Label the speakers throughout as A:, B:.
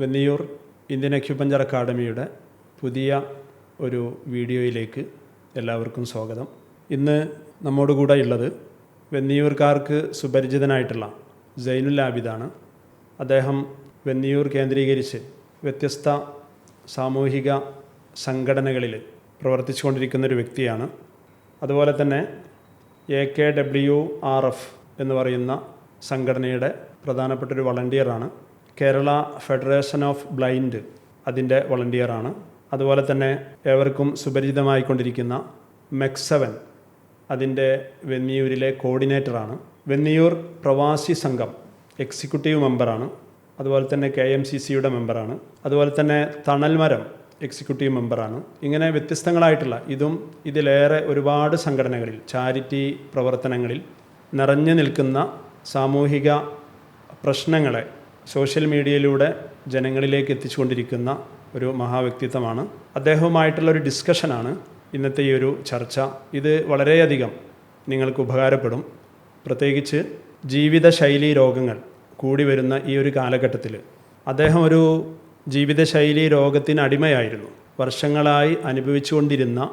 A: Venniyur Indian acupuncture അക്കാഡമിയുടെ പുതിയ ഒരു വീഡിയോയിലേക്ക് എല്ലാവർക്കും സ്വാഗതം. ഇന്ന് നമ്മോട് കൂടെ ഉള്ളത് വെന്നിയൂർക്കാർക്ക് സുപരിചിതനായിട്ടുള്ള സൈനുൽ ആബിദാണ്. അദ്ദേഹം വെന്നിയൂർ കേന്ദ്രീകരിച്ച് വ്യത്യസ്ത സാമൂഹിക സംഘടനകളിൽ പ്രവർത്തിച്ചുകൊണ്ടിരിക്കുന്ന ഒരു വ്യക്തിയാണ്. അതുപോലെ തന്നെ A K W R F എന്ന് പറയുന്ന സംഘടനയുടെ പ്രധാനപ്പെട്ട ഒരു വളണ്ടിയറാണ്. കേരള ഫെഡറേഷൻ ഓഫ് ബ്ലൈൻഡ് അതിന്റെ വളണ്ടിയറാണ്. അതുപോലെ തന്നെ ഏവർക്കും സുപരിചിതമായിക്കൊണ്ടിരിക്കുന്ന മെക്സവൻ അതിന്റെ വെന്നിയൂരിലെ കോർഡിനേറ്ററാണ്. വെന്നിയൂർ പ്രവാസി സംഘം എക്സിക്യൂട്ടീവ് മെമ്പറാണ്. അതുപോലെ തന്നെ കെ എം സി സിയുടെ മെമ്പറാണ്. അതുപോലെ തന്നെ തണൽമരം എക്സിക്യൂട്ടീവ് മെമ്പറാണ്. ഇങ്ങനെ വ്യത്യസ്തങ്ങളായിട്ടുള്ള ഇതും ഇതിലേറെ ഒരുപാട് സംഘടനകളിൽ ചാരിറ്റി പ്രവർത്തനങ്ങളിൽ നിറഞ്ഞു നിൽക്കുന്ന സാമൂഹിക പ്രശ്നങ്ങളെ സോഷ്യൽ മീഡിയയിലൂടെ ജനങ്ങളിലേക്ക് എത്തിച്ചുകൊണ്ടിരിക്കുന്ന ഒരു മഹാവ്യക്തിത്വമാണ്. അദ്ദേഹവുമായിട്ടുള്ള ഒരു ഡിസ്കഷനാണ് ഇന്നത്തെ ഈ ഒരു ചർച്ച. ഇത് വളരെയധികം നിങ്ങൾക്ക് ഉപകാരപ്പെടും. പ്രത്യേകിച്ച് ജീവിതശൈലി രോഗങ്ങൾ കൂടി വരുന്ന ഈ ഒരു കാലഘട്ടത്തിൽ. അദ്ദേഹം ഒരു ജീവിതശൈലി രോഗത്തിന് അടിമയായിരുന്നു. വർഷങ്ങളായി അനുഭവിച്ചുകൊണ്ടിരുന്ന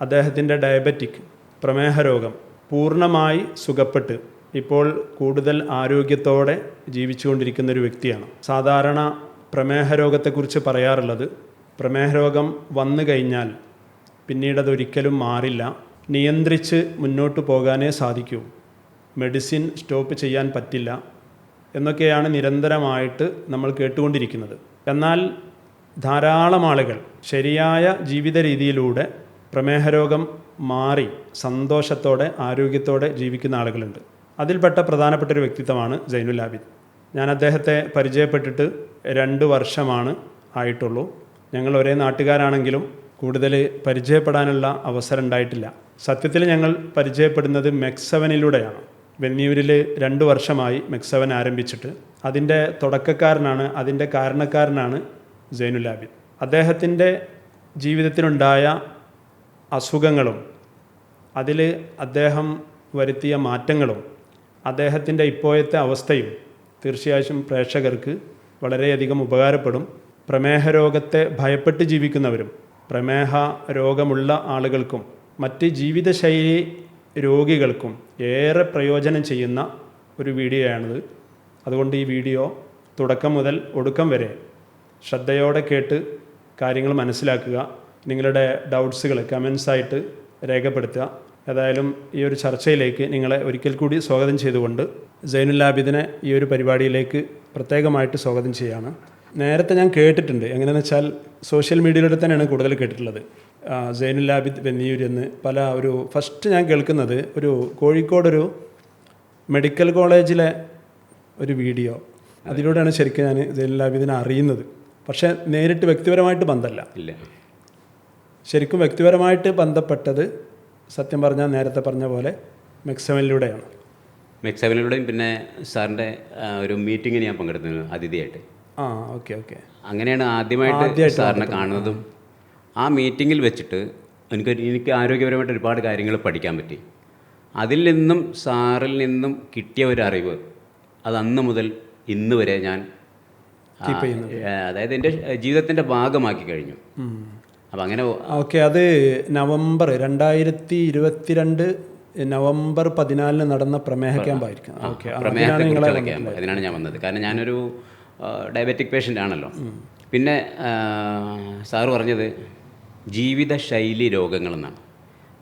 A: അദ്ദേഹത്തിന്റെ ഡയബറ്റിക് പ്രമേഹ രോഗം പൂർണമായി സുഖപ്പെട്ട് ഇപ്പോൾ കൂടുതൽ ആരോഗ്യത്തോടെ ജീവിച്ചുകൊണ്ടിരിക്കുന്ന ഒരു വ്യക്തിയാണ്. സാധാരണ പ്രമേഹ രോഗത്തെക്കുറിച്ച് പറയാറുള്ളത് പ്രമേഹ രോഗം വന്നു കഴിഞ്ഞാൽ പിന്നീട് അതൊരിക്കലും മാറില്ല. നിയന്ത്രിച്ച് മുന്നോട്ട് പോകാനേ സാധിക്കൂ. മെഡിസിൻ സ്റ്റോപ്പ് ചെയ്യാൻ പറ്റില്ല എന്നൊക്കെയാണ് നിരന്തരമായിട്ട് നമ്മൾ കേട്ടുകൊണ്ടിരിക്കുന്നത്. എന്നാൽ ധാരാളം ആളുകൾ ശരിയായ ജീവിത രീതിയിലൂടെ പ്രമേഹ രോഗം മാറി സന്തോഷത്തോടെ ആരോഗ്യത്തോടെ ജീവിക്കുന്ന ആളുകളുണ്ട്. അതിൽപ്പെട്ട പ്രധാനപ്പെട്ട ഒരു വ്യക്തിത്വമാണ് ജൈനുൽ ആബിദ്. ഞാൻ അദ്ദേഹത്തെ പരിചയപ്പെട്ടിട്ട് രണ്ട് വർഷമാണ് ആയിട്ടുള്ളൂ. ഞങ്ങൾ ഒരേ നാട്ടുകാരാണെങ്കിലും കൂടുതൽ പരിചയപ്പെടാനുള്ള അവസരം ഉണ്ടായിട്ടില്ല. സത്യത്തിൽ ഞങ്ങൾ പരിചയപ്പെടുന്നത് മെക്സവനിലൂടെയാണ്. വെന്നിയൂരിൽ രണ്ട് വർഷമായി മെക്സവൻ ആരംഭിച്ചിട്ട് അതിന്റെ തുടക്കക്കാരനാണ് അതിന്റെ കാരണക്കാരനാണ് ജൈനുൽ ആബിദ്. അദ്ദേഹത്തിന്റെ ജീവിതത്തിലുണ്ടായ അസുഖങ്ങളും അതിൽ അദ്ദേഹം വരുത്തിയ മാറ്റങ്ങളും അദ്ദേഹത്തിന്റെ ഇപ്പോഴത്തെ അവസ്ഥയും തീർച്ചയായും പ്രേക്ഷകർക്ക് വളരെയധികം ഉപകാരപ്പെടും. പ്രമേഹ രോഗത്തെ ഭയപ്പെട്ട് ജീവിക്കുന്നവരും പ്രമേഹ രോഗമുള്ള ആളുകൾക്കും മറ്റ് ജീവിതശൈലി രോഗികൾക്കും ഏറെ പ്രയോജനം ചെയ്യുന്ന ഒരു വീഡിയോയാണിത്. അതുകൊണ്ട് ഈ വീഡിയോ തുടക്കം മുതൽ ഒടുക്കം വരെ ശ്രദ്ധയോടെ കേട്ട് കാര്യങ്ങൾ മനസ്സിലാക്കുക നിങ്ങളുടെ ഡൗട്ട്സുകൾ കമൻസായിട്ട് രേഖപ്പെടുത്തുക. ഏതായാലും ഈ ഒരു ചർച്ചയിലേക്ക് നിങ്ങളെ ഒരിക്കൽ കൂടി സ്വാഗതം ചെയ്തുകൊണ്ട് സൈനുൽ ആബിദിനെ ഈ ഒരു പരിപാടിയിലേക്ക് പ്രത്യേകമായിട്ട് സ്വാഗതം ചെയ്യുകയാണ് നേരത്തെ ഞാൻ കേട്ടിട്ടുണ്ട്. എങ്ങനെയെന്ന് വെച്ചാൽ സോഷ്യൽ മീഡിയയിലൂടെ തന്നെയാണ് കൂടുതൽ കേട്ടിട്ടുള്ളത്. ജൈനുല്ലാബിദ് സൈനുൽ ആബിദ് വെന്നിയൂർ എന്ന് പല ഒരു ഫസ്റ്റ് ഞാൻ കേൾക്കുന്നത് ഒരു കോഴിക്കോടൊരു മെഡിക്കൽ കോളേജിലെ ഒരു വീഡിയോ. അതിലൂടെയാണ് ശരിക്കും ഞാൻ സൈനുൽ ആബിദിനെ അറിയുന്നത്. പക്ഷേ നേരിട്ട് വ്യക്തിപരമായിട്ട് ബന്ധമല്ല.
B: ഇല്ല.
A: ശരിക്കും വ്യക്തിപരമായിട്ട് ബന്ധപ്പെട്ടത് സത്യം പറഞ്ഞാൽ നേരത്തെ പറഞ്ഞ പോലെ മെക്സവനിലൂടെയാണ്.
B: മെക്സവനിലൂടെയും പിന്നെ സാറിന്റെ ഒരു മീറ്റിങ്ങിന് ഞാൻ പങ്കെടുത്തിരുന്നു അതിഥിയായിട്ട്.
A: ആ ഓക്കെ ഓക്കെ.
B: അങ്ങനെയാണ് ആദ്യമായിട്ട് സാറിനെ കാണുന്നതും ആ മീറ്റിങ്ങിൽ വെച്ചിട്ട് എനിക്ക് എനിക്ക് ആരോഗ്യപരമായിട്ട് ഒരുപാട് കാര്യങ്ങൾ പഠിക്കാൻ പറ്റി. അതിൽ നിന്നും സാറിൽ നിന്നും കിട്ടിയ ഒരു അറിവ് അത് അന്ന് മുതൽ ഇന്ന് വരെ ഞാൻ അതായത് എന്റെ ജീവിതത്തിന്റെ ഭാഗമാക്കി കഴിഞ്ഞു. അപ്പം അങ്ങനെ
A: ഓക്കെ അത് നവംബർ രണ്ടായിരത്തി ഇരുപത്തിരണ്ട് നവംബർ പതിനാലിന് നടന്ന പ്രമേഹ ക്യാമ്പായിരിക്കും. ഓക്കെ
B: പ്രമേഹ ക്യാമ്പ്. അതിനാണ് ഞാൻ വന്നത്. കാരണം ഞാനൊരു ഡയബറ്റിക് പേഷ്യന്റ് ആണല്ലോ. പിന്നെ സാറ് പറഞ്ഞത് ജീവിതശൈലി രോഗങ്ങളെന്നാണ്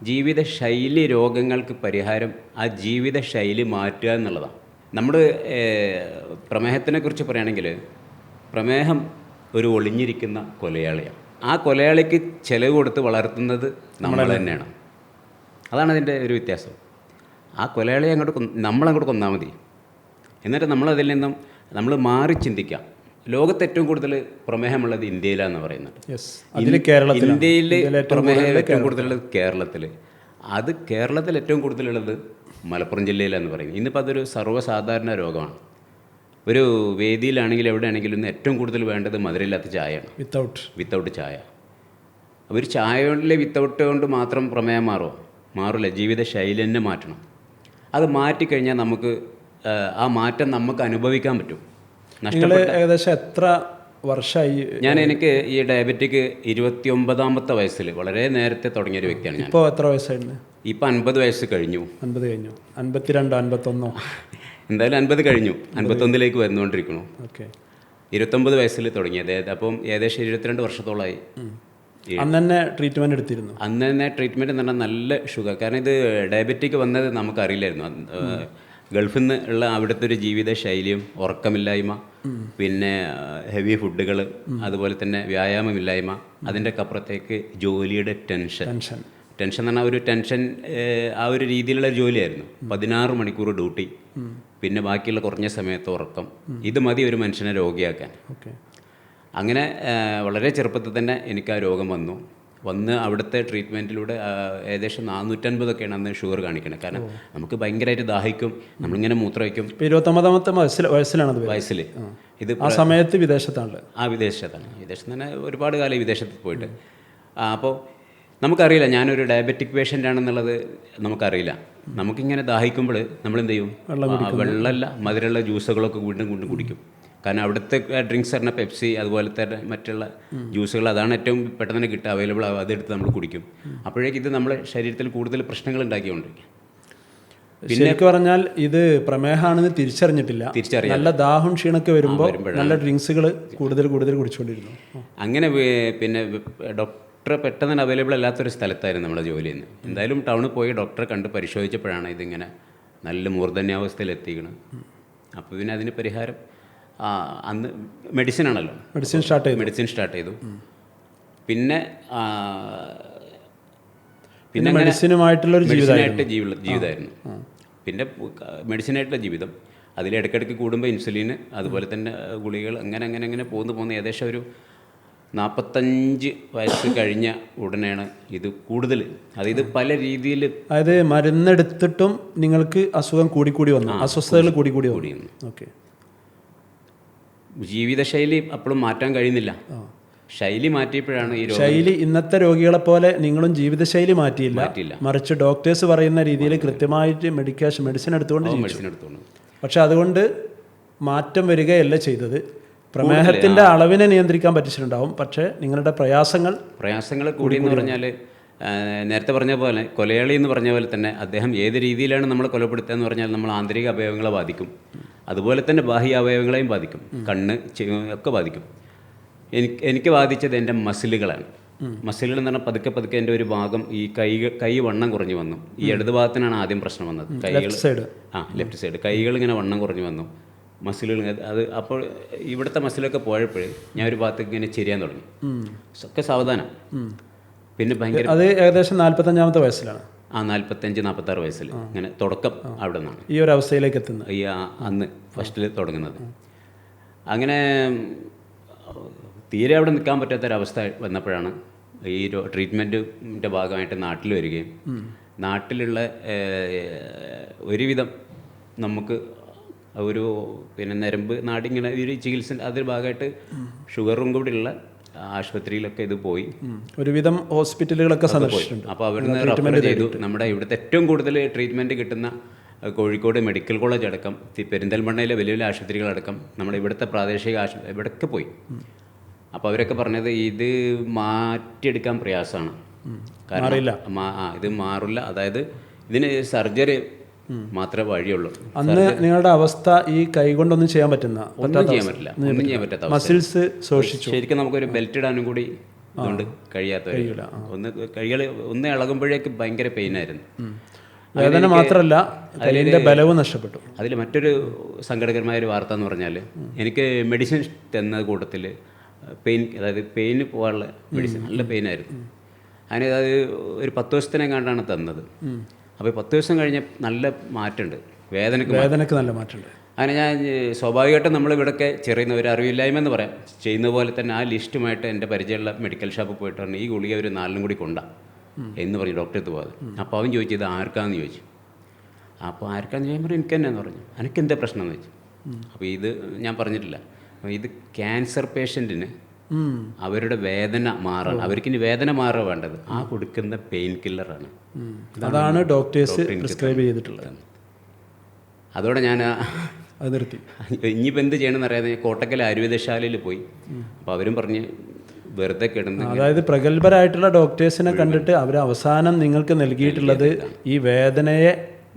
B: ജീവിതശൈലി രോഗങ്ങൾക്ക് പരിഹാരം ആ ജീവിതശൈലി മാറ്റുക എന്നുള്ളതാണ്. നമ്മൾ പ്രമേഹത്തിനെ കുറിച്ച് പറയുകയാണെങ്കിൽ പ്രമേഹം ഒരു ഒളിഞ്ഞിരിക്കുന്ന കൊലയാളിയാണ്. ആ കൊലയാളിക്ക് ചിലവ് കൊടുത്ത് വളർത്തുന്നത് നമ്മൾ തന്നെയാണ്. അതാണ് അതിന്റെ ഒരു വ്യത്യാസം. ആ കൊലയാളിയെ അങ്ങോട്ട് നമ്മളങ്ങോട്ട് കൊന്നാൽ മതി. എന്നിട്ട് നമ്മളതിൽ നിന്നും നമ്മൾ മാറി ചിന്തിക്കാം. ലോകത്ത് ഏറ്റവും കൂടുതൽ പ്രമേഹമുള്ളത് ഇന്ത്യയിലാന്ന് പറയുന്നത്
A: കേരളത്തിൽ
B: ഇന്ത്യയിൽ പ്രമേഹം ഏറ്റവും കൂടുതലുള്ളത് കേരളത്തിൽ അത് കേരളത്തിൽ ഏറ്റവും കൂടുതലുള്ളത് മലപ്പുറം ജില്ലയിലാന്ന് പറയും ഇന്നിപ്പോൾ അതൊരു സർവസാധാരണ രോഗമാണ്. ഒരു വേദിയിലാണെങ്കിൽ എവിടെയാണെങ്കിലും ഇന്ന് ഏറ്റവും കൂടുതൽ വേണ്ടത് മധുരയില്ലാത്ത ചായയാണ്.
A: വിത്തൗട്ട്
B: വിത്തൗട്ട് ചായ. ഒരു ചായ കൊണ്ടിലെ വിത്തൗട്ട് കൊണ്ട് മാത്രം പ്രമേയം മാറുമോ മാറില്ല ജീവിത ശൈലി തന്നെ മാറ്റണം. അത് മാറ്റിക്കഴിഞ്ഞാൽ നമുക്ക് ആ, മാറ്റം നമുക്ക് അനുഭവിക്കാൻ പറ്റും. നഷ്ടപ്പെട്ട.
A: ഏകദേശം എത്ര വർഷമായി
B: ഞാൻ എനിക്ക് ഈ ഡയബറ്റിക് ഇരുപത്തി ഒമ്പതാമത്തെ വയസ്സിൽ വളരെ നേരത്തെ തുടങ്ങിയ ഒരു വ്യക്തിയാണ് ഞാൻ.
A: ഇപ്പോൾ എത്ര വയസ്സായിരുന്നു
B: ഇപ്പം അൻപത് വയസ്സ് കഴിഞ്ഞു.
A: അൻപത് കഴിഞ്ഞു. അൻപത്തിരണ്ടോ അൻപത്തൊന്നോ?
B: എന്തായാലും അൻപത് കഴിഞ്ഞു. അൻപത്തൊന്നിലേക്ക് വന്നുകൊണ്ടിരിക്കണു
A: ഓക്കെ.
B: ഇരുപത്തൊമ്പത് വയസ്സിൽ തുടങ്ങി അതായത് അപ്പം ഏകദേശം ഇരുപത്തിരണ്ട് വർഷത്തോളമായി
A: അന്നെ തന്നെ ട്രീറ്റ്മെന്റ് എടുത്തിരുന്നു.
B: അന്ന് തന്നെ ട്രീറ്റ്മെന്റ് എന്ന് പറഞ്ഞാൽ നല്ല ഷുഗർ. കാരണം ഇത് ഡയബറ്റിക് വന്നത് നമുക്കറിയില്ലായിരുന്നു. ഗൾഫിൽ നിന്ന് ഉള്ള അവിടുത്തെ ഒരു ജീവിത ശൈലിയും ഉറക്കമില്ലായ്മ പിന്നെ ഹെവി ഫുഡുകൾ അതുപോലെ തന്നെ വ്യായാമമില്ലായ്മ അതിന്റെ അപ്പുറത്തേക്ക് ജോലിയുടെ ടെൻഷൻ.
A: ടെൻഷൻ.
B: ടെൻഷൻ എന്ന് പറഞ്ഞാൽ ഒരു ടെൻഷൻ ആ ഒരു രീതിയിലുള്ള ജോലിയായിരുന്നു. പതിനാറ് മണിക്കൂർ ഡ്യൂട്ടി. പിന്നെ ബാക്കിയുള്ള കുറഞ്ഞ സമയത്ത് ഉറക്കം. ഇത് മതി ഒരു മനുഷ്യനെ രോഗിയാക്കാൻ.
A: ഓക്കെ.
B: അങ്ങനെ വളരെ ചെറുപ്പത്തിൽ തന്നെ എനിക്ക് ആ രോഗം വന്നു. വന്ന് അവിടുത്തെ ട്രീറ്റ്മെന്റിലൂടെ ഏകദേശം നാനൂറ്റൻപതൊക്കെയാണ് അന്ന് ഷുഗർ കാണിക്കുന്നത് കാരണം നമുക്ക് ഭയങ്കരമായിട്ട് ദാഹിക്കും നമ്മളിങ്ങനെ മൂത്രമൊഴിക്കും.
A: വയ്ക്കും ഇരുപത്തൊമ്പതാമത്തെ വയസ്സിൽ വയസ്സിലാണ്
B: വയസ്സിൽ ഇത്
A: ആ സമയത്ത് വിദേശത്താണ്
B: ആ വിദേശത്താണ്. വിദേശത്ത് തന്നെ ഒരുപാട് കാലം വിദേശത്ത് പോയിട്ട്. അപ്പോൾ നമുക്കറിയില്ല ഞാനൊരു ഡയബറ്റിക് പേഷ്യന്റ് ആണെന്നുള്ളത് നമുക്കറിയില്ല. നമുക്കിങ്ങനെ ദാഹിക്കുമ്പോൾ നമ്മൾ എന്ത് ചെയ്യും വെള്ളമല്ല മധുരമുള്ള ജ്യൂസുകളൊക്കെ വീണ്ടും കൊണ്ടും കുടിക്കും. കാരണം അവിടുത്തെ ഡ്രിങ്ക്സ് പറഞ്ഞ പെപ്സി അതുപോലെ തന്നെ മറ്റുള്ള ജ്യൂസുകൾ അതാണ് ഏറ്റവും പെട്ടെന്ന് തന്നെ കിട്ടുക. അവൈലബിൾ ആവുക. അതെടുത്ത് നമ്മൾ കുടിക്കും. അപ്പോഴേക്കും ഇത് നമ്മുടെ ശരീരത്തിൽ കൂടുതൽ പ്രശ്നങ്ങൾ ഉണ്ടാക്കിക്കൊണ്ടിരിക്കും.
A: ശരിക്കും പറഞ്ഞാൽ ഇത് പ്രമേഹമാണെന്ന് തിരിച്ചറിഞ്ഞിട്ടില്ല.
B: തിരിച്ചറിയാം.
A: നല്ല ദാഹം ക്ഷീണൊക്കെ വരുമ്പോൾ നല്ല ഡ്രിങ്ക്സുകൾ കൂടുതൽ കൂടുതൽ കുടിച്ചുകൊണ്ടിരുന്നു.
B: അങ്ങനെ പിന്നെ പിന്നെ ഡോക്ടറെ പെട്ടെന്ന് തന്നെ അവൈലബിൾ അല്ലാത്തൊരു സ്ഥലത്തായിരുന്നു നമ്മുടെ ജോലി ചെയ്യുന്നത് എന്തായാലും ടൗണിൽ പോയി ഡോക്ടറെ കണ്ട് പരിശോധിച്ചപ്പോഴാണ് ഇതിങ്ങനെ നല്ല മൂർധന്യാവസ്ഥയിൽ എത്തിക്കണം അപ്പോൾ പിന്നെ അതിന് പരിഹാരം അന്ന് മെഡിസിൻ ആണല്ലോ.
A: മെഡിസിൻ സ്റ്റാർട്ട് ചെയ്തു.
B: മെഡിസിൻ സ്റ്റാർട്ട് ചെയ്തു. പിന്നെ
A: പിന്നെ മെഡിസിനുമായിട്ടുള്ള ഒരു ജീവിതം
B: മെഡിസിനായിട്ട് ജീവിത ജീവിതമായിരുന്നു പിന്നെ മെഡിസിനായിട്ടുള്ള ജീവിതം. അതിൽ ഇടയ്ക്കിടയ്ക്ക് കൂടുമ്പോൾ ഇൻസുലിൻ അതുപോലെ തന്നെ ഗുളികൾ അങ്ങനെ അങ്ങനെ അങ്ങനെ പോകുന്നു പോകുന്ന ഏകദേശം ഒരു നാൽപ്പത്തഞ്ച് വയസ്സ് കഴിഞ്ഞ ഉടനെയാണ് ഇത് കൂടുതൽ അതായത് പല രീതിയിൽ
A: അതായത് മരുന്നെടുത്തിട്ടും നിങ്ങൾക്ക് അസുഖം കൂടിക്കൂടി വന്നു. അസ്വസ്ഥതകൾ കൂടിക്കൂടി വന്നു. ഓക്കെ.
B: ജീവിതശൈലി അപ്പോഴും മാറ്റാൻ കഴിയുന്നില്ല. ശൈലി മാറ്റിയപ്പോഴാണ് ഈ
A: ശൈലി ഇന്നത്തെ രോഗികളെ പോലെ നിങ്ങളും ജീവിതശൈലി മാറ്റിയില്ല.
B: മാറ്റിയില്ല.
A: മറിച്ച് ഡോക്ടേഴ്സ് പറയുന്ന രീതിയിൽ കൃത്യമായിട്ട് മെഡിക്കേഷൻ മെഡിസിൻ എടുത്തുകൊണ്ട്
B: മെഡിസിൻ എടുത്തുകൊണ്ട്.
A: പക്ഷെ അതുകൊണ്ട് മാറ്റം വരികയല്ല ചെയ്തത്. പ്രമേഹത്തിന്റെ അളവിനെ നിയന്ത്രിക്കാൻ പറ്റിച്ചിട്ടുണ്ടാവും. പക്ഷേ നിങ്ങളുടെ പ്രയാസങ്ങൾ
B: പ്രയാസങ്ങൾ കൂടി എന്ന് പറഞ്ഞാൽ നേരത്തെ പറഞ്ഞ പോലെ കൊലയാളി എന്ന് പറഞ്ഞ പോലെ തന്നെ അദ്ദേഹം ഏത് രീതിയിലാണ് നമ്മൾ കൊലപ്പെടുത്തുക എന്ന് പറഞ്ഞാൽ നമ്മൾ ആന്തരിക അവയവങ്ങളെ ബാധിക്കും. അതുപോലെ തന്നെ ബാഹ്യ അവയവങ്ങളെയും ബാധിക്കും. കണ്ണ് ഒക്കെ ബാധിക്കും. എനിക്ക് എനിക്ക് ബാധിച്ചത് എന്റെ മസിലുകളാണ്. മസിലുകൾ എന്ന് പറഞ്ഞാൽ പതുക്കെ പതുക്കെ എന്റെ ഒരു ഭാഗം ഈ കൈ കൈ വണ്ണം കുറഞ്ഞു വന്നു. ഈ ഇടത് ഭാഗത്തിനാണ് ആദ്യം പ്രശ്നം വന്നത്. കൈകൾ ആ ലെഫ്റ്റ് സൈഡ്. കൈകൾ ഇങ്ങനെ വണ്ണം കുറഞ്ഞു വന്നു. മസിലുകൾ അത് അപ്പോൾ ഇവിടുത്തെ മസിലൊക്കെ പോയപ്പോഴേ ഞാൻ ഒരു ഭാഗത്ത് ഇങ്ങനെ ചെരിയാൻ തുടങ്ങി. ഒക്കെ സാവധാനം. പിന്നെ ഭയങ്കര
A: അത് ഏകദേശം നാൽപ്പത്തഞ്ചാമത്തെ വയസ്സിലാണ്.
B: ആ നാൽപ്പത്തഞ്ച് നാൽപ്പത്താറ് വയസ്സിൽ ഇങ്ങനെ തുടക്കം അവിടെ നിന്നാണ്.
A: ഈ ഒരു അവസ്ഥയിലേക്ക് എത്തുന്നത്.
B: ഈ അന്ന് ഫസ്റ്റിൽ തുടങ്ങുന്നത്. അങ്ങനെ തീരെ അവിടെ നിൽക്കാൻ പറ്റാത്തൊരവസ്ഥ വന്നപ്പോഴാണ് ഈ ട്രീറ്റ്മെന്റിന്റെ ഭാഗമായിട്ട് നാട്ടിൽ വരികയും നാട്ടിലുള്ള ഒരുവിധം നമുക്ക് ഒരു പിന്നെ നരമ്പ് നാടിങ്ങനെ ഒരു ചികിത്സ അതിൽ ഭാഗമായിട്ട് ഷുഗറും കൂടിയുള്ള ആശുപത്രിയിലൊക്കെ ഇത് പോയി.
A: ഒരുവിധം ഹോസ്പിറ്റലുകളൊക്കെ സന്ദർശിച്ചിട്ടുണ്ട്.
B: അപ്പോൾ അവിടുന്ന് റെഫർ ചെയ്തു. നമ്മുടെ ഇവിടുത്തെ ഏറ്റവും കൂടുതൽ ട്രീറ്റ്മെന്റ് കിട്ടുന്ന കോഴിക്കോട് മെഡിക്കൽ കോളേജ് അടക്കം പെരിന്തൽമണ്ണയിലെ വലിയ വലിയ ആശുപത്രികളടക്കം നമ്മുടെ ഇവിടുത്തെ പ്രാദേശിക ആശുപത്രി ഇവിടെയൊക്കെ പോയി. അപ്പോൾ അവരൊക്കെ പറഞ്ഞത് ഇത് മാറ്റിയെടുക്കാൻ പ്രയാസമാണ്. കാരണം ഇത് മാറില്ല. അതായത് ഇതിന് സർജറി മാത്രമേ വഴിയുള്ളൂ.
A: അന്ന് നിങ്ങളുടെ അവസ്ഥ ഈ കൈ കൊണ്ടൊന്നും ചെയ്യാൻ പറ്റുന്ന
B: ഒന്നും ചെയ്യാൻ പറ്റില്ല. ഒന്നും ചെയ്യാൻ പറ്റാത്ത
A: മസിൽസ് ശോഷിച്ചു.
B: ശരിക്കും നമുക്കൊരു ബെൽറ്റ് ഇടാനും കൂടി അതുകൊണ്ട് കഴിയാത്ത ഒന്ന് കൈകൾ ഒന്ന് ഇളകുമ്പോഴേക്ക് ഭയങ്കര പെയിനായിരുന്നു
A: വേദന മാത്രമല്ല കൈയിന്റെ ബലവും നഷ്ടപ്പെട്ടു.
B: അതിൽ മറ്റൊരു സങ്കടകരമായ ഒരു വാർത്ത എന്ന് പറഞ്ഞാൽ എനിക്ക് മെഡിസിൻ തന്ന കൂട്ടത്തിൽ പെയിൻ അതായത് പെയിന് പോകാനുള്ള മെഡിസിൻ നല്ല പെയിനായിരുന്നു അതിന് അതായത് ഒരു പത്ത് ദിവസത്തിനെങ്ങാണ്ടാണ് തന്നത്. അപ്പോൾ പത്ത് ദിവസം കഴിഞ്ഞ് നല്ല മാറ്റമുണ്ട്. വേദനക്ക്
A: വേദനക്ക് നല്ല മാറ്റമുണ്ട്.
B: അങ്ങനെ ഞാൻ സ്വാഭാവികമായിട്ടും നമ്മൾ ഇവിടെയൊക്കെ ചെറിയുന്ന ഒരു അറിവില്ലായ്മ എന്ന് പറയാം. ചെയ്യുന്ന പോലെ തന്നെ ആ ലിസ്റ്റുമായിട്ട് എന്റെ പരിചയമുള്ള മെഡിക്കൽ ഷോപ്പിൽ പോയിട്ട് പറഞ്ഞു ഈ ഗുളിക ഒരു നാലിനും കൂടി കൊണ്ടാ. എന്ന് പറഞ്ഞു ഡോക്ടറെ അടുത്ത് പോകാതെ. അപ്പോൾ അവൻ ചോദിച്ചു ഇത് ആർക്കാന്ന്? ചോദിച്ചു. അപ്പോൾ ആർക്കാന്ന് ചോദിക്കുമ്പോൾ എനിക്ക് തന്നെയാന്ന് പറഞ്ഞു. എനിക്ക് എന്താ പ്രശ്നം? എന്ന് വെച്ചു അപ്പോൾ ഇത് ഞാൻ പറഞ്ഞിട്ടില്ല. ഇത് ക്യാൻസർ
A: പേഷ്യന്റിന്.
B: അവരുടെ വേദന മാറണം അവർക്ക് ഇനി വേദന മാറുക വേണ്ടത്. ആ കൊടുക്കുന്ന പെയിൻ കില്ലറാണ്
A: അതാണ് ഡോക്ടേഴ്സ് പ്രിസ്ക്രൈബ് ചെയ്തിട്ടുള്ളത്.
B: അതോടെ ഞാൻ
A: അത് നിർത്തി.
B: ഇനിയിപ്പോൾ എന്ത് ചെയ്യണമെന്ന് അറിയാതെ കോട്ടക്കൽ ആയുർവേദശാലയിൽ പോയി. അപ്പോൾ അവരും പറഞ്ഞ് വെറുതെ കിടന്ന്
A: അതായത് പ്രഗത്ഭരായിട്ടുള്ള ഡോക്ടേഴ്സിനെ കണ്ടിട്ട് അവർ അവസാനം നിങ്ങൾക്ക് നൽകിയിട്ടുള്ളത് ഈ വേദനയെ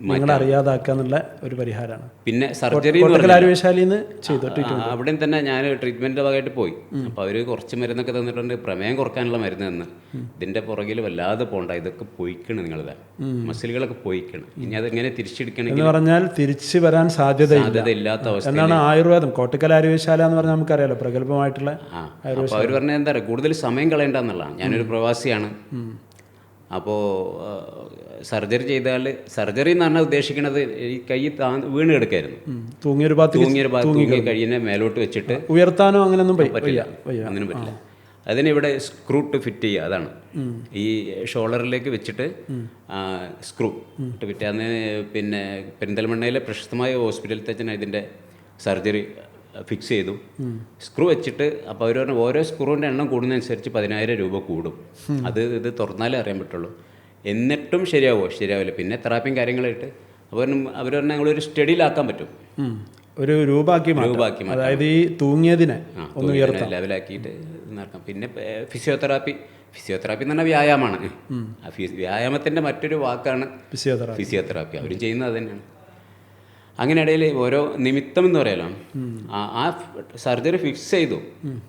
A: നിങ്ങൾ അറിയാതാക്കുക എന്നുള്ള ഒരു പരിഹാരമാണ്.
B: പിന്നെ സർജറി
A: നിന്ന് ചെയ്തു
B: അവിടെ അവിടെയും തന്നെ ഞാൻ ട്രീറ്റ്മെന്റിന്റെ ഭാഗമായിട്ട് പോയി. അപ്പോൾ അവർ കുറച്ച് മരുന്നൊക്കെ തന്നിട്ടുണ്ട്. പ്രമേയം കുറക്കാനുള്ള മരുന്ന് തന്ന്. ഇതിന്റെ പുറകിൽ വല്ലാതെ പോണ്ട. ഇതൊക്കെ പോയിക്കണ് നിങ്ങളുടെ മസിലുകളൊക്കെ പോയിക്കണ്. ഇനി അതെങ്ങനെ തിരിച്ചെടുക്കണം
A: എന്ന് പറഞ്ഞാൽ തിരിച്ചു വരാൻ
B: സാധ്യത ഇല്ലാത്ത അവസ്ഥ
A: എന്നാണ് ആയുർവേദം. കോട്ടക്കൽ ആര്യവേശാല എന്ന് പറഞ്ഞാൽ നമുക്കറിയാലോ പ്രഗത്ഭമായിട്ടുള്ള
B: അപ്പൊ അപ്പോൾ അവർ പറഞ്ഞത് എന്താ പറയുക കൂടുതൽ സമയം കളയണ്ടെന്നുള്ളതാണ് ഞാനൊരു പ്രവാസിയാണ്. അപ്പോൾ സർജറി ചെയ്താൽ സർജറി എന്ന് പറഞ്ഞാൽ ഉദ്ദേശിക്കുന്നത് ഈ കൈ താ വീണ് കിടക്കായിരുന്നു
A: തൂങ്ങിയൊരു ഭാഗത്ത്
B: തൂങ്ങിയൊരു ഭാഗത്ത് തൂങ്ങി കഴിഞ്ഞ. മേലോട്ട് വെച്ചിട്ട്
A: ഉയർത്താനോ അങ്ങനെയൊന്നും
B: പറ്റില്ല. അങ്ങനെ പറ്റില്ല. അതിന് ഇവിടെ സ്ക്രൂ ഇട്ട് ഫിറ്റ് ചെയ്യുക അതാണ്. ഈ ഷോൾഡറിലേക്ക് വെച്ചിട്ട് സ്ക്രൂ ഇട്ട് ഫിറ്റ് അന്ന് പിന്നെ പെരിന്തൽമണ്ണയിലെ പ്രശസ്തമായ ഹോസ്പിറ്റലിൽ തന്നെ ഇതിന്റെ സർജറി ഫിക്സ് ചെയ്തു. സ്ക്രൂ വെച്ചിട്ട് അപ്പോൾ അവർ പറഞ്ഞു ഓരോ സ്ക്രൂവിന്റെ എണ്ണം കൂടുന്നതനുസരിച്ച് പതിനായിരം രൂപ കൂടും. അത് ഇത് തുറന്നാലേ അറിയാൻ പറ്റുള്ളൂ. എന്നിട്ടും ശരിയാവുമോ ശരിയാവില്ല. പിന്നെ തെറാപ്പിയും കാര്യങ്ങളായിട്ട്. അവർ അവർ പറഞ്ഞാൽ ഞങ്ങളൊരു സ്റ്റഡിയിലാക്കാൻ പറ്റും.
A: ഒരു രൂപാക്കി
B: രൂപാക്കി
A: അതായത് ഈ തൂങ്ങിയതിനെ
B: ഒന്ന് തൂങ്ങിയതിനെ ലെവലാക്കിയിട്ട് നടക്കാം. പിന്നെ ഫിസിയോതെറാപ്പി ഫിസിയോതെറാപ്പി എന്ന് പറഞ്ഞാൽ വ്യായാമമാണ്. വ്യായാമത്തിന്റെ മറ്റൊരു വാക്കാണ്
A: ഫിസിയോതെറാപ്പി
B: ഫിസിയോതെറാപ്പി അവരും ചെയ്യുന്നത് അത് തന്നെയാണ് അങ്ങനെ ഇടയിൽ ഓരോ നിമിത്തം എന്ന് പറയാലോ. ആ സർജറി ഫിക്സ് ചെയ്തു.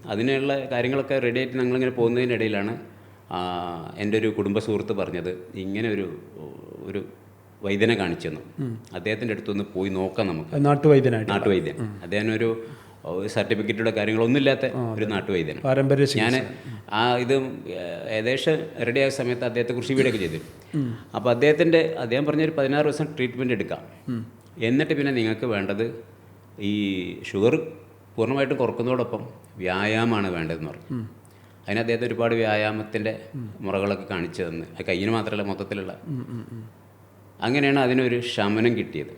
B: അതിനുള്ള കാര്യങ്ങളൊക്കെ റെഡി ആയിട്ട് ഞങ്ങളിങ്ങനെ പോകുന്നതിനിടയിലാണ് എന്റെ ഒരു കുടുംബ സുഹൃത്ത് പറഞ്ഞത് ഇങ്ങനെ ഒരു ഒരു വൈദ്യനെ കാണിച്ചെന്നു. അദ്ദേഹത്തിന്റെ അടുത്തൊന്ന് പോയി നോക്കാം നമുക്ക്.
A: നാട്ടുവൈദ്യൻ നാട്ടുവൈദ്യനായിട്ട്
B: നാട്ടുവൈദ്യൻ. അദ്ദേഹം ഒരു സർട്ടിഫിക്കറ്റുള്ള കാര്യങ്ങളൊന്നുമില്ലാത്ത ഒരു നാട്ടുവൈദ്യൻ
A: പാരമ്പര്യ.
B: ഞാൻ ആ ഇത് ഏകദേശം റെഡിയായ സമയത്ത് അദ്ദേഹത്തെക്കുറിച്ച് കൃഷി വീടൊക്കെ ചെയ്തു അപ്പോൾ അദ്ദേഹത്തിന്റെ അദ്ദേഹം പറഞ്ഞൊരു പതിനാറ് ദിവസം ട്രീറ്റ്മെന്റ് എടുക്കാം. എന്നിട്ട് പിന്നെ നിങ്ങൾക്ക് വേണ്ടത് ഈ ഷുഗർ പൂർണമായിട്ടും കുറക്കുന്നതോടൊപ്പം വ്യായാമമാണ് വേണ്ടതെന്ന് പറഞ്ഞു. അതിന് അദ്ദേഹത്തെ ഒരുപാട് വ്യായാമത്തിന്റെ മുറകളൊക്കെ കാണിച്ചു തന്ന്. കയ്യിന് മാത്രമല്ല മൊത്തത്തിലുള്ള. അങ്ങനെയാണ് അതിനൊരു ശമനം കിട്ടിയത്.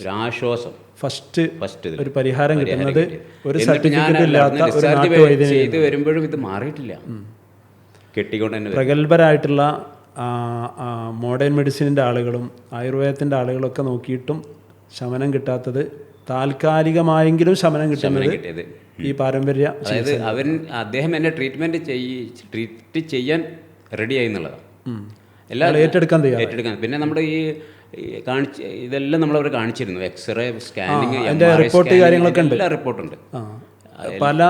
B: ഒരു ആശ്വാസം
A: ഫസ്റ്റ്
B: ഫസ്റ്റ്
A: ഒരു പരിഹാരം കിട്ടുന്നത് ഒരു സർട്ടിഫിക്കറ്റ്
B: ചെയ്ത് വരുമ്പോഴും ഇത് മാറിയിട്ടില്ല. കെട്ടിക്കൊണ്ട് തന്നെ
A: പ്രഗത്ഭരായിട്ടുള്ള മോഡേൺ മെഡിസിനിന്റെ ആളുകളും ആയുർവേദത്തിന്റെ ആളുകളൊക്കെ നോക്കിയിട്ടും ശമനം കിട്ടാത്തത് താൽക്കാലികമായെങ്കിലും ശമനം കിട്ടുന്നത് ഈ പാരമ്പര്യ
B: അതായത് അവൻ അദ്ദേഹം എന്നെ ട്രീറ്റ്മെന്റ് ചെയ്യി ട്രീറ്റ് ചെയ്യാൻ റെഡിയായി എന്നുള്ളതാണ് എല്ലാ
A: ഏറ്റെടുക്കാൻ.
B: ഏറ്റെടുക്കാൻ. പിന്നെ നമ്മുടെ ഈ കാണിച്ച് ഇതെല്ലാം അവർ കാണിച്ചിരുന്നു. എക്സ്റേ സ്കാനിങ്
A: റിപ്പോർട്ട് കാര്യങ്ങളൊക്കെ ഉണ്ട്.
B: എല്ലാ റിപ്പോർട്ടുണ്ട്
A: ഉണ്ട്. പല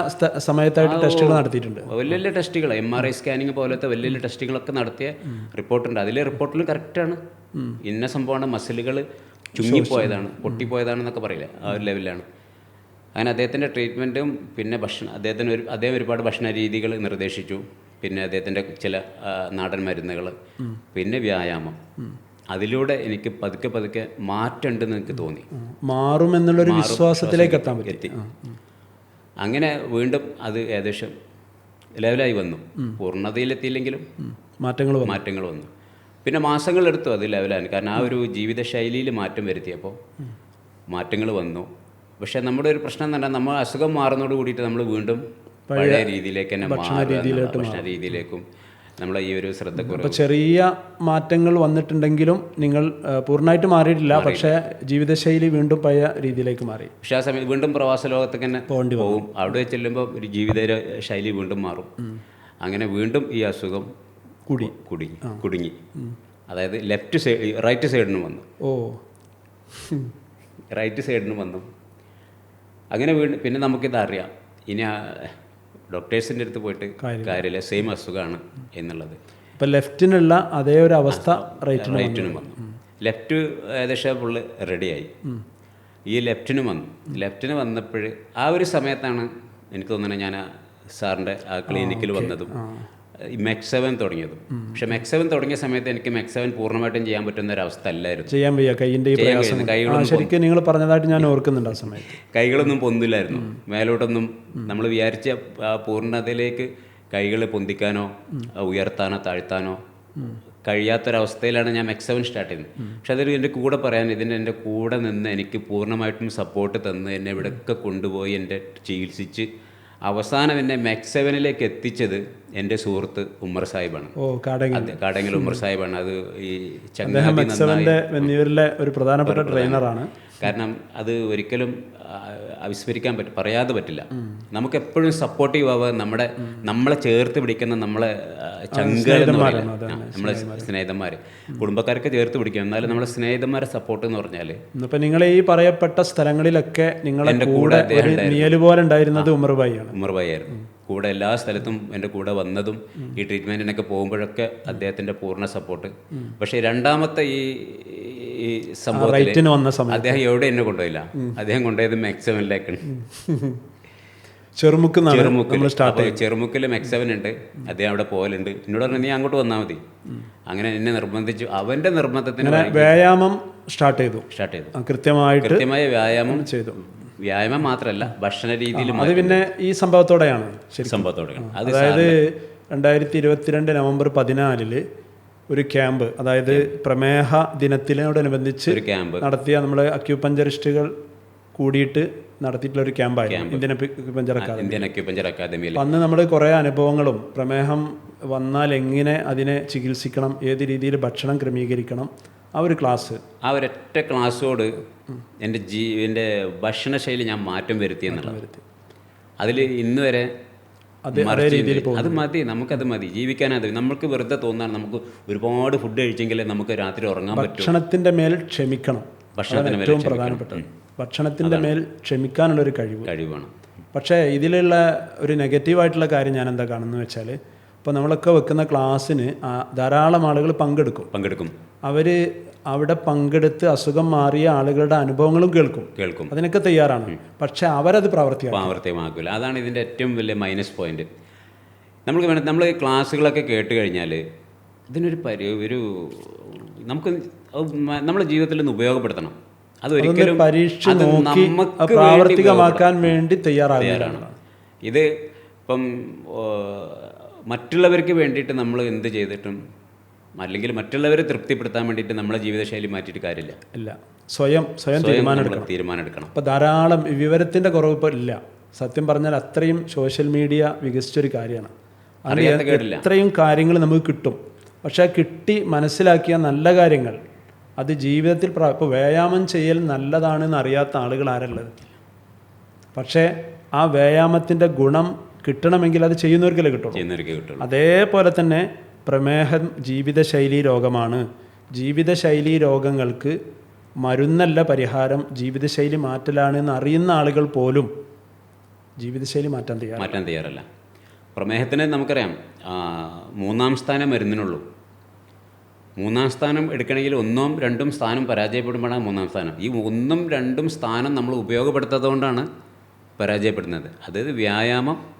A: സമയത്തായിട്ട് ടെസ്റ്റുകൾ നടത്തിയിട്ടുണ്ട്.
B: വലിയ വലിയ ടെസ്റ്റുകൾ. എം ആർ ഐ സ്കാനിങ് പോലത്തെ വലിയ വലിയ ടെസ്റ്റുകളൊക്കെ നടത്തിയ റിപ്പോർട്ടുണ്ട് അതിലെ റിപ്പോർട്ടിൽ കറക്റ്റാണ് ഇന്ന സംഭവമാണ്. മസിലുകൾ ചുങ്ങിപ്പോയതാണ് പൊട്ടിപ്പോയതാണെന്നൊക്കെ പറയില്ല ആ ഒരു ലെവലിലാണ്. അങ്ങനെ അദ്ദേഹത്തിന്റെ ട്രീറ്റ്മെന്റും പിന്നെ ഭക്ഷണം അദ്ദേഹത്തിന് ഒരു അദ്ദേഹം ഒരുപാട് ഭക്ഷണ രീതികൾ നിർദ്ദേശിച്ചു. പിന്നെ അദ്ദേഹത്തിന്റെ ചില നാടൻ മരുന്നുകൾ പിന്നെ വ്യായാമം. അതിലൂടെ എനിക്ക് പതുക്കെ പതുക്കെ മാറ്റമുണ്ടെന്ന് എനിക്ക് തോന്നി.
A: മാറും മാറുമെന്നുള്ളൊരു വിശ്വാസത്തിലേക്ക് എത്താൻ പറ്റി.
B: എത്തി. അങ്ങനെ വീണ്ടും അത് ഏകദേശം ലെവലായി വന്നു. പൂർണതയിലെത്തിയില്ലെങ്കിലും
A: മാറ്റങ്ങൾ
B: മാറ്റങ്ങൾ വന്നു. പിന്നെ മാസങ്ങളെടുത്തു അത് ലെവലാൻ കാരണം ആ ഒരു ജീവിതശൈലിയിൽ മാറ്റം വരുത്തിയപ്പോൾ മാറ്റങ്ങൾ വന്നു. പക്ഷേ നമ്മുടെ ഒരു പ്രശ്നം എന്ന് പറഞ്ഞാൽ നമ്മൾ അസുഖം മാറുന്നതോട് കൂടിയിട്ട് നമ്മൾ വീണ്ടും പഴയ രീതിയിലേക്ക് തന്നെ മാറുക ഭക്ഷണ രീതിയിലേക്കും നമ്മളെ ഈ ഒരു ശ്രദ്ധക്കുറവ്
A: അപ്പോൾ ചെറിയ മാറ്റങ്ങൾ വന്നിട്ടുണ്ടെങ്കിലും നിങ്ങൾ പൂർണമായിട്ട് മാറിയിട്ടില്ല. പക്ഷേ ജീവിതശൈലി വീണ്ടും പഴയ രീതിയിലേക്ക് മാറി.
B: പക്ഷേ ആ സമയത്ത് വീണ്ടും പ്രവാസ ലോകത്തേക്ക് തന്നെ പോകേണ്ടി പോകും അവിടെ ചെല്ലുമ്പോൾ ഒരു ജീവിത ശൈലി വീണ്ടും മാറും. അങ്ങനെ വീണ്ടും ഈ അസുഖം
A: കൂടി.
B: കുടുങ്ങി. കുടുങ്ങി അതായത് ലെഫ്റ്റ് സൈഡ് റൈറ്റ് സൈഡിന് വന്നു.
A: ഓ.
B: റൈറ്റ് സൈഡിന് വന്നു. അങ്ങനെ വീണ്ടും പിന്നെ നമുക്കിത് അറിയാം. ഇനി ഡോക്ടേഴ്സിന്റെ അടുത്ത് പോയിട്ട് കാര്യമില്ല. സെയിം അസുഖമാണ് എന്നുള്ളത്.
A: ഇപ്പം ലെഫ്റ്റിനുള്ള അതേ ഒരു അവസ്ഥ റൈറ്റിന്
B: റൈറ്റിനും വന്നു. ലെഫ്റ്റ് ഏകദേശം ഫുള്ള് റെഡിയായി. ഈ ലെഫ്റ്റിന് വന്നു. ലെഫ്റ്റിന് വന്നപ്പോൾ ആ ഒരു സമയത്താണ് എനിക്ക് തോന്നുന്നത് ഞാൻ സാറിന്റെ ആ ക്ലിനിക്കിൽ വന്നതും. ഈ മെക്സവൻ തുടങ്ങിയത്. പക്ഷെ മെക്സവൻ തുടങ്ങിയ സമയത്ത് എനിക്ക് മെക്സവൻ പൂർണമായിട്ടും ചെയ്യാൻ പറ്റുന്ന ഒരു അവസ്ഥ അല്ലായിരുന്നു.
A: ചെയ്യാൻ വയ്യ
B: കൈകളൊന്നും
A: ശരിക്കും നിങ്ങൾ പറഞ്ഞതായിട്ട് ഞാൻ ഓർക്കുന്നുണ്ട് ആ സമയത്ത്.
B: കൈകളൊന്നും പൊന്തില്ലായിരുന്നു. മേലോട്ടൊന്നും നമ്മൾ വിചാരിച്ച ആ പൂർണതയിലേക്ക് കൈകൾ പൊന്തിക്കാനോ ഉയർത്താനോ താഴ്ത്താനോ കഴിയാത്തൊരവസ്ഥയിലാണ് ഞാൻ മെക്സവൻ സ്റ്റാർട്ട് ചെയ്യുന്നത് പക്ഷെ അതിൽ എന്റെ കൂടെ പറയാൻ ഇതിന്റെ എന്റെ കൂടെ നിന്ന് എനിക്ക് പൂർണമായിട്ടും സപ്പോർട്ട് തന്ന് എന്നെ ഇവിടെയൊക്കെ കൊണ്ടുപോയി എന്റെ ചികിത്സിച്ച് അവസാനം എന്നെ മെക്സവനിലേക്ക് എത്തിച്ചത് എന്റെ സുഹൃത്ത് ഉമ്മർ സാഹിബാണ്. കാടെങ്കിൽ. ഉമ്മർ സാഹിബാണ്. അത് ഈ ചങ്ങാതി
A: ഒരു പ്രധാനപ്പെട്ട ട്രെയിനറാണ്
B: കാരണം അത് ഒരിക്കലും അവിസ്മരിക്കാൻ പറ്റും പറയാതെ പറ്റില്ല. നമുക്ക് എപ്പോഴും സപ്പോർട്ടീവ് ആവുക നമ്മുടെ നമ്മളെ ചേർത്ത് പിടിക്കുന്ന നമ്മളെ ചങ്ക ചങ്കുകൾ എന്ന് പറയില്ലേ? നമ്മളെ സ്നേഹിതന്മാർ കുടുംബക്കാരൊക്കെ ചേർത്ത് പിടിക്കും. എന്നാലും നമ്മളെ സ്നേഹിതന്മാരെ സപ്പോർട്ട് എന്ന് പറഞ്ഞാൽ
A: ഇന്നിപ്പോ നിങ്ങൾ ഈ പറയപ്പെട്ട സ്ഥലങ്ങളിലൊക്കെ നിങ്ങളെ
B: എന്റെ
A: കൂടെ നിയൽ പോലെ ഉണ്ടായിരുന്നത് ഉമർബായിയാണ്
B: ഉമർബായിരുന്നു കൂടെ എല്ലാ സ്ഥലത്തും എന്റെ കൂടെ വന്നതും ഈ ട്രീറ്റ്മെന്റിനൊക്കെ പോകുമ്പോഴൊക്കെ അദ്ദേഹത്തിന്റെ പൂർണ സപ്പോർട്ട് പക്ഷേ രണ്ടാമത്തെ ഈ ഈ
A: സംഭവത്തിന് വന്ന സമയം
B: അദ്ദേഹം എവിടെ എന്നെ കൊണ്ടുപോയില്ല. അദ്ദേഹം കൊണ്ടുപോയത് മെക്സവനിലേക്കാണ്
A: ചെറുമുക്ക്
B: ചെറുമുക്കിൽ സ്റ്റാർട്ട് ചെറുമുക്കിൽ മെക്സവൻ ഉണ്ട്. അദ്ദേഹം അവിടെ പോകലുണ്ട് എന്നോട് പറഞ്ഞു നീ അങ്ങോട്ട് വന്നാൽ മതി. അങ്ങനെ എന്നെ നിർബന്ധിച്ചു. അവന്റെ നിർബന്ധത്തിന്
A: വ്യായാമം സ്റ്റാർട്ട് ചെയ്തു.
B: സ്റ്റാർട്ട് ചെയ്തു.
A: കൃത്യമായിട്ട്
B: കൃത്യമായ വ്യായാമം
A: ചെയ്തു.
B: വ്യായാമം മാത്രമല്ല ഭക്ഷണ രീതിയിലും
A: അത് പിന്നെ ഈ സംഭവത്തോടെയാണ് ശരി
B: സംഭവത്തോടെയാണ്
A: അതായത് രണ്ടായിരത്തി ഇരുപത്തിരണ്ട് നവംബർ പതിനാലിൽ ഒരു ക്യാമ്പ് അതായത് പ്രമേഹ ദിനത്തിനോടനുബന്ധിച്ച്
B: ക്യാമ്പ്
A: നടത്തിയ നമ്മൾ അക്യൂപഞ്ചറിസ്റ്റുകൾ കൂടിയിട്ട് നടത്തിയിട്ടുള്ള ഒരു ക്യാമ്പായിരുന്നു Indian acupuncture academy
B: Indian acupuncture അക്കാദമിയിൽ
A: അന്ന് നമ്മൾ കുറേ അനുഭവങ്ങളും പ്രമേഹം വന്നാൽ എങ്ങനെ അതിനെ ചികിത്സിക്കണം ഏത് രീതിയിൽ ഭക്ഷണം ക്രമീകരിക്കണം ആ ഒരു ക്ലാസ്
B: ആ ഒരൊറ്റ ക്ലാസ്സോട് എന്റെ ജീ എന്റെ ഭക്ഷണശൈലി ഞാൻ മാറ്റം വരുത്തി എന്നുള്ളത് അതിൽ ഇന്ന് വരെ മറിച്ച് ഇത് അത് മതി നമുക്കത് മതി. ജീവിക്കാനത് നമുക്ക് വെറുതെ തോന്നാൻ നമുക്ക് ഒരുപാട് ഫുഡ് കഴിച്ചെങ്കിലേ നമുക്ക് രാത്രി ഉറങ്ങാൻ പറ്റും.
A: ഭക്ഷണത്തിന്റെ മേൽ ക്ഷമിക്കണം.
B: ഭക്ഷണത്തിന്
A: ഏറ്റവും പ്രധാനപ്പെട്ടത്. ഭക്ഷണത്തിന്റെ മേൽ ക്ഷമിക്കാനുള്ള ഒരു കഴിവ്.
B: കഴിവാണ്.
A: പക്ഷേ ഇതിലുള്ള ഒരു നെഗറ്റീവായിട്ടുള്ള കാര്യം ഞാൻ എന്താ കാണുന്നത് വെച്ചാൽ ഇപ്പോൾ നമ്മളൊക്കെ വെക്കുന്ന ക്ലാസ്സിന് ധാരാളം ആളുകൾ പങ്കെടുക്കും.
B: പങ്കെടുക്കും.
A: അവർ അവിടെ പങ്കെടുത്ത് അസുഖം മാറിയ ആളുകളുടെ അനുഭവങ്ങളും കേൾക്കും.
B: കേൾക്കും.
A: അതിനൊക്കെ തയ്യാറാണ്. പക്ഷേ അവരത് പ്രവർത്തിയാക്കും
B: പ്രാവർത്തികമാക്കില്ല അതാണ് ഇതിന്റെ ഏറ്റവും വലിയ മൈനസ് പോയിന്റ് നമുക്ക് വേണം നമ്മൾ ക്ലാസ്സുകളൊക്കെ കേട്ട് കഴിഞ്ഞാൽ ഇതിനൊരു പരി ഒരു നമുക്ക് നമ്മുടെ ജീവിതത്തിൽ ഒന്ന് ഉപയോഗപ്പെടുത്തണം. അത് ഒരിക്കലും
A: പരീക്ഷ നോക്കി
B: നമുക്ക്
A: പ്രാവർത്തികമാക്കാൻ വേണ്ടി തയ്യാറാകുകയാണ്
B: ഇത് ഇപ്പം മറ്റുള്ളവർക്ക് വേണ്ടിയിട്ട് നമ്മൾ എന്ത് ചെയ്തിട്ടും അല്ലെങ്കിൽ മറ്റുള്ളവരെ തൃപ്തിപ്പെടുത്താൻ വേണ്ടിയിട്ട് നമ്മളെ ജീവിതശൈലി മാറ്റിയിട്ട് കാര്യമില്ല.
A: അല്ല സ്വയം സ്വയം
B: തീരുമാനമെടുക്കണം
A: തീരുമാനം
B: നമ്മൾ
A: എടുക്കണം
B: തീരുമാനം
A: അപ്പോൾ ധാരാളം വിവരത്തിന്റെ കുറവ് ഇപ്പോൾ ഇല്ല. സത്യം പറഞ്ഞാൽ അത്രയും സോഷ്യൽ മീഡിയ വികസിച്ചൊരു കാര്യമാണ്. അങ്ങനെ എത്രയും കാര്യങ്ങൾ നമുക്ക് കിട്ടും. പക്ഷേ കിട്ടി മനസ്സിലാക്കിയ നല്ല കാര്യങ്ങൾ അത് ജീവിതത്തിൽ ഇപ്പോൾ വ്യായാമം ചെയ്യൽ നല്ലതാണെന്ന് അറിയാത്ത ആളുകൾ ആരല്ലത് പക്ഷേ ആ വ്യായാമത്തിന്റെ ഗുണം കിട്ടണമെങ്കിൽ അത് ചെയ്യുന്നവർക്കല്ലേ കിട്ടുള്ളൂ. അതേപോലെ തന്നെ പ്രമേഹം ജീവിതശൈലി രോഗമാണ്. ജീവിതശൈലി രോഗങ്ങൾക്ക് മരുന്നല്ല പരിഹാരം. ജീവിതശൈലി മാറ്റലാണ് എന്ന് അറിയുന്ന ആളുകൾ പോലും ജീവിതശൈലി മാറ്റാൻ തയ്യാറ
B: മാറ്റാൻ തയ്യാറല്ല. പ്രമേഹത്തിന് നമുക്കറിയാം മൂന്നാം സ്ഥാനം മരുന്നിനുള്ളൂ. മൂന്നാം സ്ഥാനം എടുക്കണമെങ്കിൽ ഒന്നും രണ്ടും സ്ഥാനം പരാജയപ്പെടുമ്പോഴാണ് മൂന്നാം സ്ഥാനം. ഈ ഒന്നും രണ്ടും സ്ഥാനം നമ്മൾ ഉപയോഗപ്പെടുത്താത്തതുകൊണ്ടാണ് പരാജയപ്പെടുന്നത്. അതായത് വ്യായാമം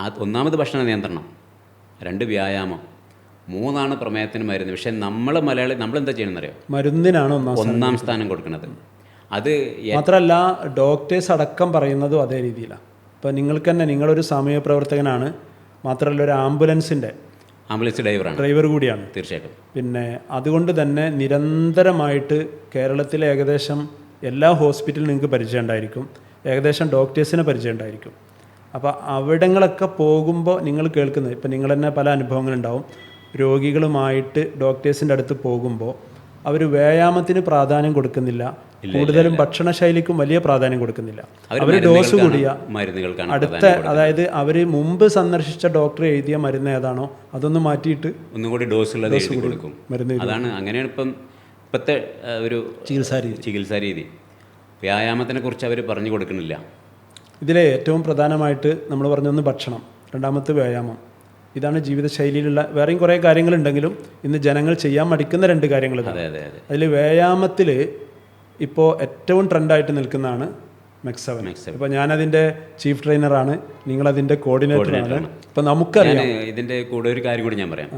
B: ആ ഒന്നാമത് ഭക്ഷണ നിയന്ത്രണം രണ്ട് വ്യായാമം മൂന്നാണ് പ്രമേയത്തിന് മരുന്ന്. പക്ഷേ നമ്മൾ മലയാളി നമ്മൾ എന്താ ചെയ്യണമെന്നറിയോ
A: മരുന്നിനാണ് ഒന്നാം സ്ഥാനം.
B: കൊടുക്കുന്നത്. അത്
A: മാത്രമല്ല ഡോക്ടേഴ്സ് അടക്കം പറയുന്നതും അതേ രീതിയിലാണ് ഇപ്പോൾ നിങ്ങൾക്ക് തന്നെ നിങ്ങളൊരു സാമൂഹ്യ പ്രവർത്തകനാണ് മാത്രമല്ല ഒരു ആംബുലൻസിന്റെ
B: ആംബുലൻസ് ഡ്രൈവറാണ്.
A: ഡ്രൈവർ കൂടിയാണ്.
B: തീർച്ചയായിട്ടും.
A: പിന്നെ അതുകൊണ്ട് തന്നെ നിരന്തരമായിട്ട് കേരളത്തിലെ ഏകദേശം എല്ലാ ഹോസ്പിറ്റലിലും നിങ്ങൾക്ക് പരിചയം ഉണ്ടായിരിക്കും. ഏകദേശം ഡോക്ടേഴ്സിനെ പരിചയം ഉണ്ടായിരിക്കും. അപ്പോൾ അവിടങ്ങളൊക്കെ പോകുമ്പോൾ നിങ്ങൾ കേൾക്കുന്നത് ഇപ്പം നിങ്ങൾ തന്നെ പല അനുഭവങ്ങളുണ്ടാവും. രോഗികളുമായിട്ട് ഡോക്ടേഴ്സിന്റെ അടുത്ത് പോകുമ്പോൾ അവർ വ്യായാമത്തിന് പ്രാധാന്യം കൊടുക്കുന്നില്ല. കൂടുതലും ഭക്ഷണശൈലിക്കും വലിയ പ്രാധാന്യം കൊടുക്കുന്നില്ല. അവർ ഡോസ് കൂടിയ അടുത്ത അതായത് അവർ മുമ്പ് സന്ദർശിച്ച ഡോക്ടർ എഴുതിയ മരുന്ന് ഏതാണോ അതൊന്ന് മാറ്റിയിട്ട്
B: ഒന്നുകൂടി ഡോസ് ഉള്ളത് എഴുതി കൊടുക്കും.
A: മരുന്ന്
B: അതാണ് അങ്ങനെയാണ് ഇപ്പം ഇപ്പോഴത്തെ ഒരു
A: ചികിത്സാ രീതി.
B: ചികിത്സാ രീതി. വ്യായാമത്തിനെ കുറിച്ച് അവർ പറഞ്ഞു കൊടുക്കുന്നില്ല.
A: ഇതിലെ ഏറ്റവും പ്രധാനമായിട്ട് നമ്മൾ പറഞ്ഞൊന്ന് ഭക്ഷണം രണ്ടാമത്തെ വ്യായാമം. ഇതാണ് ജീവിതശൈലിയിലുള്ള വേറെയും കുറേ കാര്യങ്ങളുണ്ടെങ്കിലും ഇന്ന് ജനങ്ങൾ ചെയ്യാൻ മടിക്കുന്ന രണ്ട് കാര്യങ്ങൾ
B: അതെ അതെ അതെ.
A: അതിൽ വ്യായാമത്തിൽ ഇപ്പോൾ ഏറ്റവും ട്രെൻഡായിട്ട് നിൽക്കുന്നതാണ് മെക്സവൻ. ഇപ്പോൾ ഞാനതിന്റെ ചീഫ് ട്രെയിനറാണ് നിങ്ങളതിന്റെ കോർഡിനേറ്ററാണ്. ഇപ്പോൾ നമുക്കറിയാം
B: ഇതിന്റെ കൂടെ ഒരു കാര്യം കൂടി ഞാൻ പറയാം.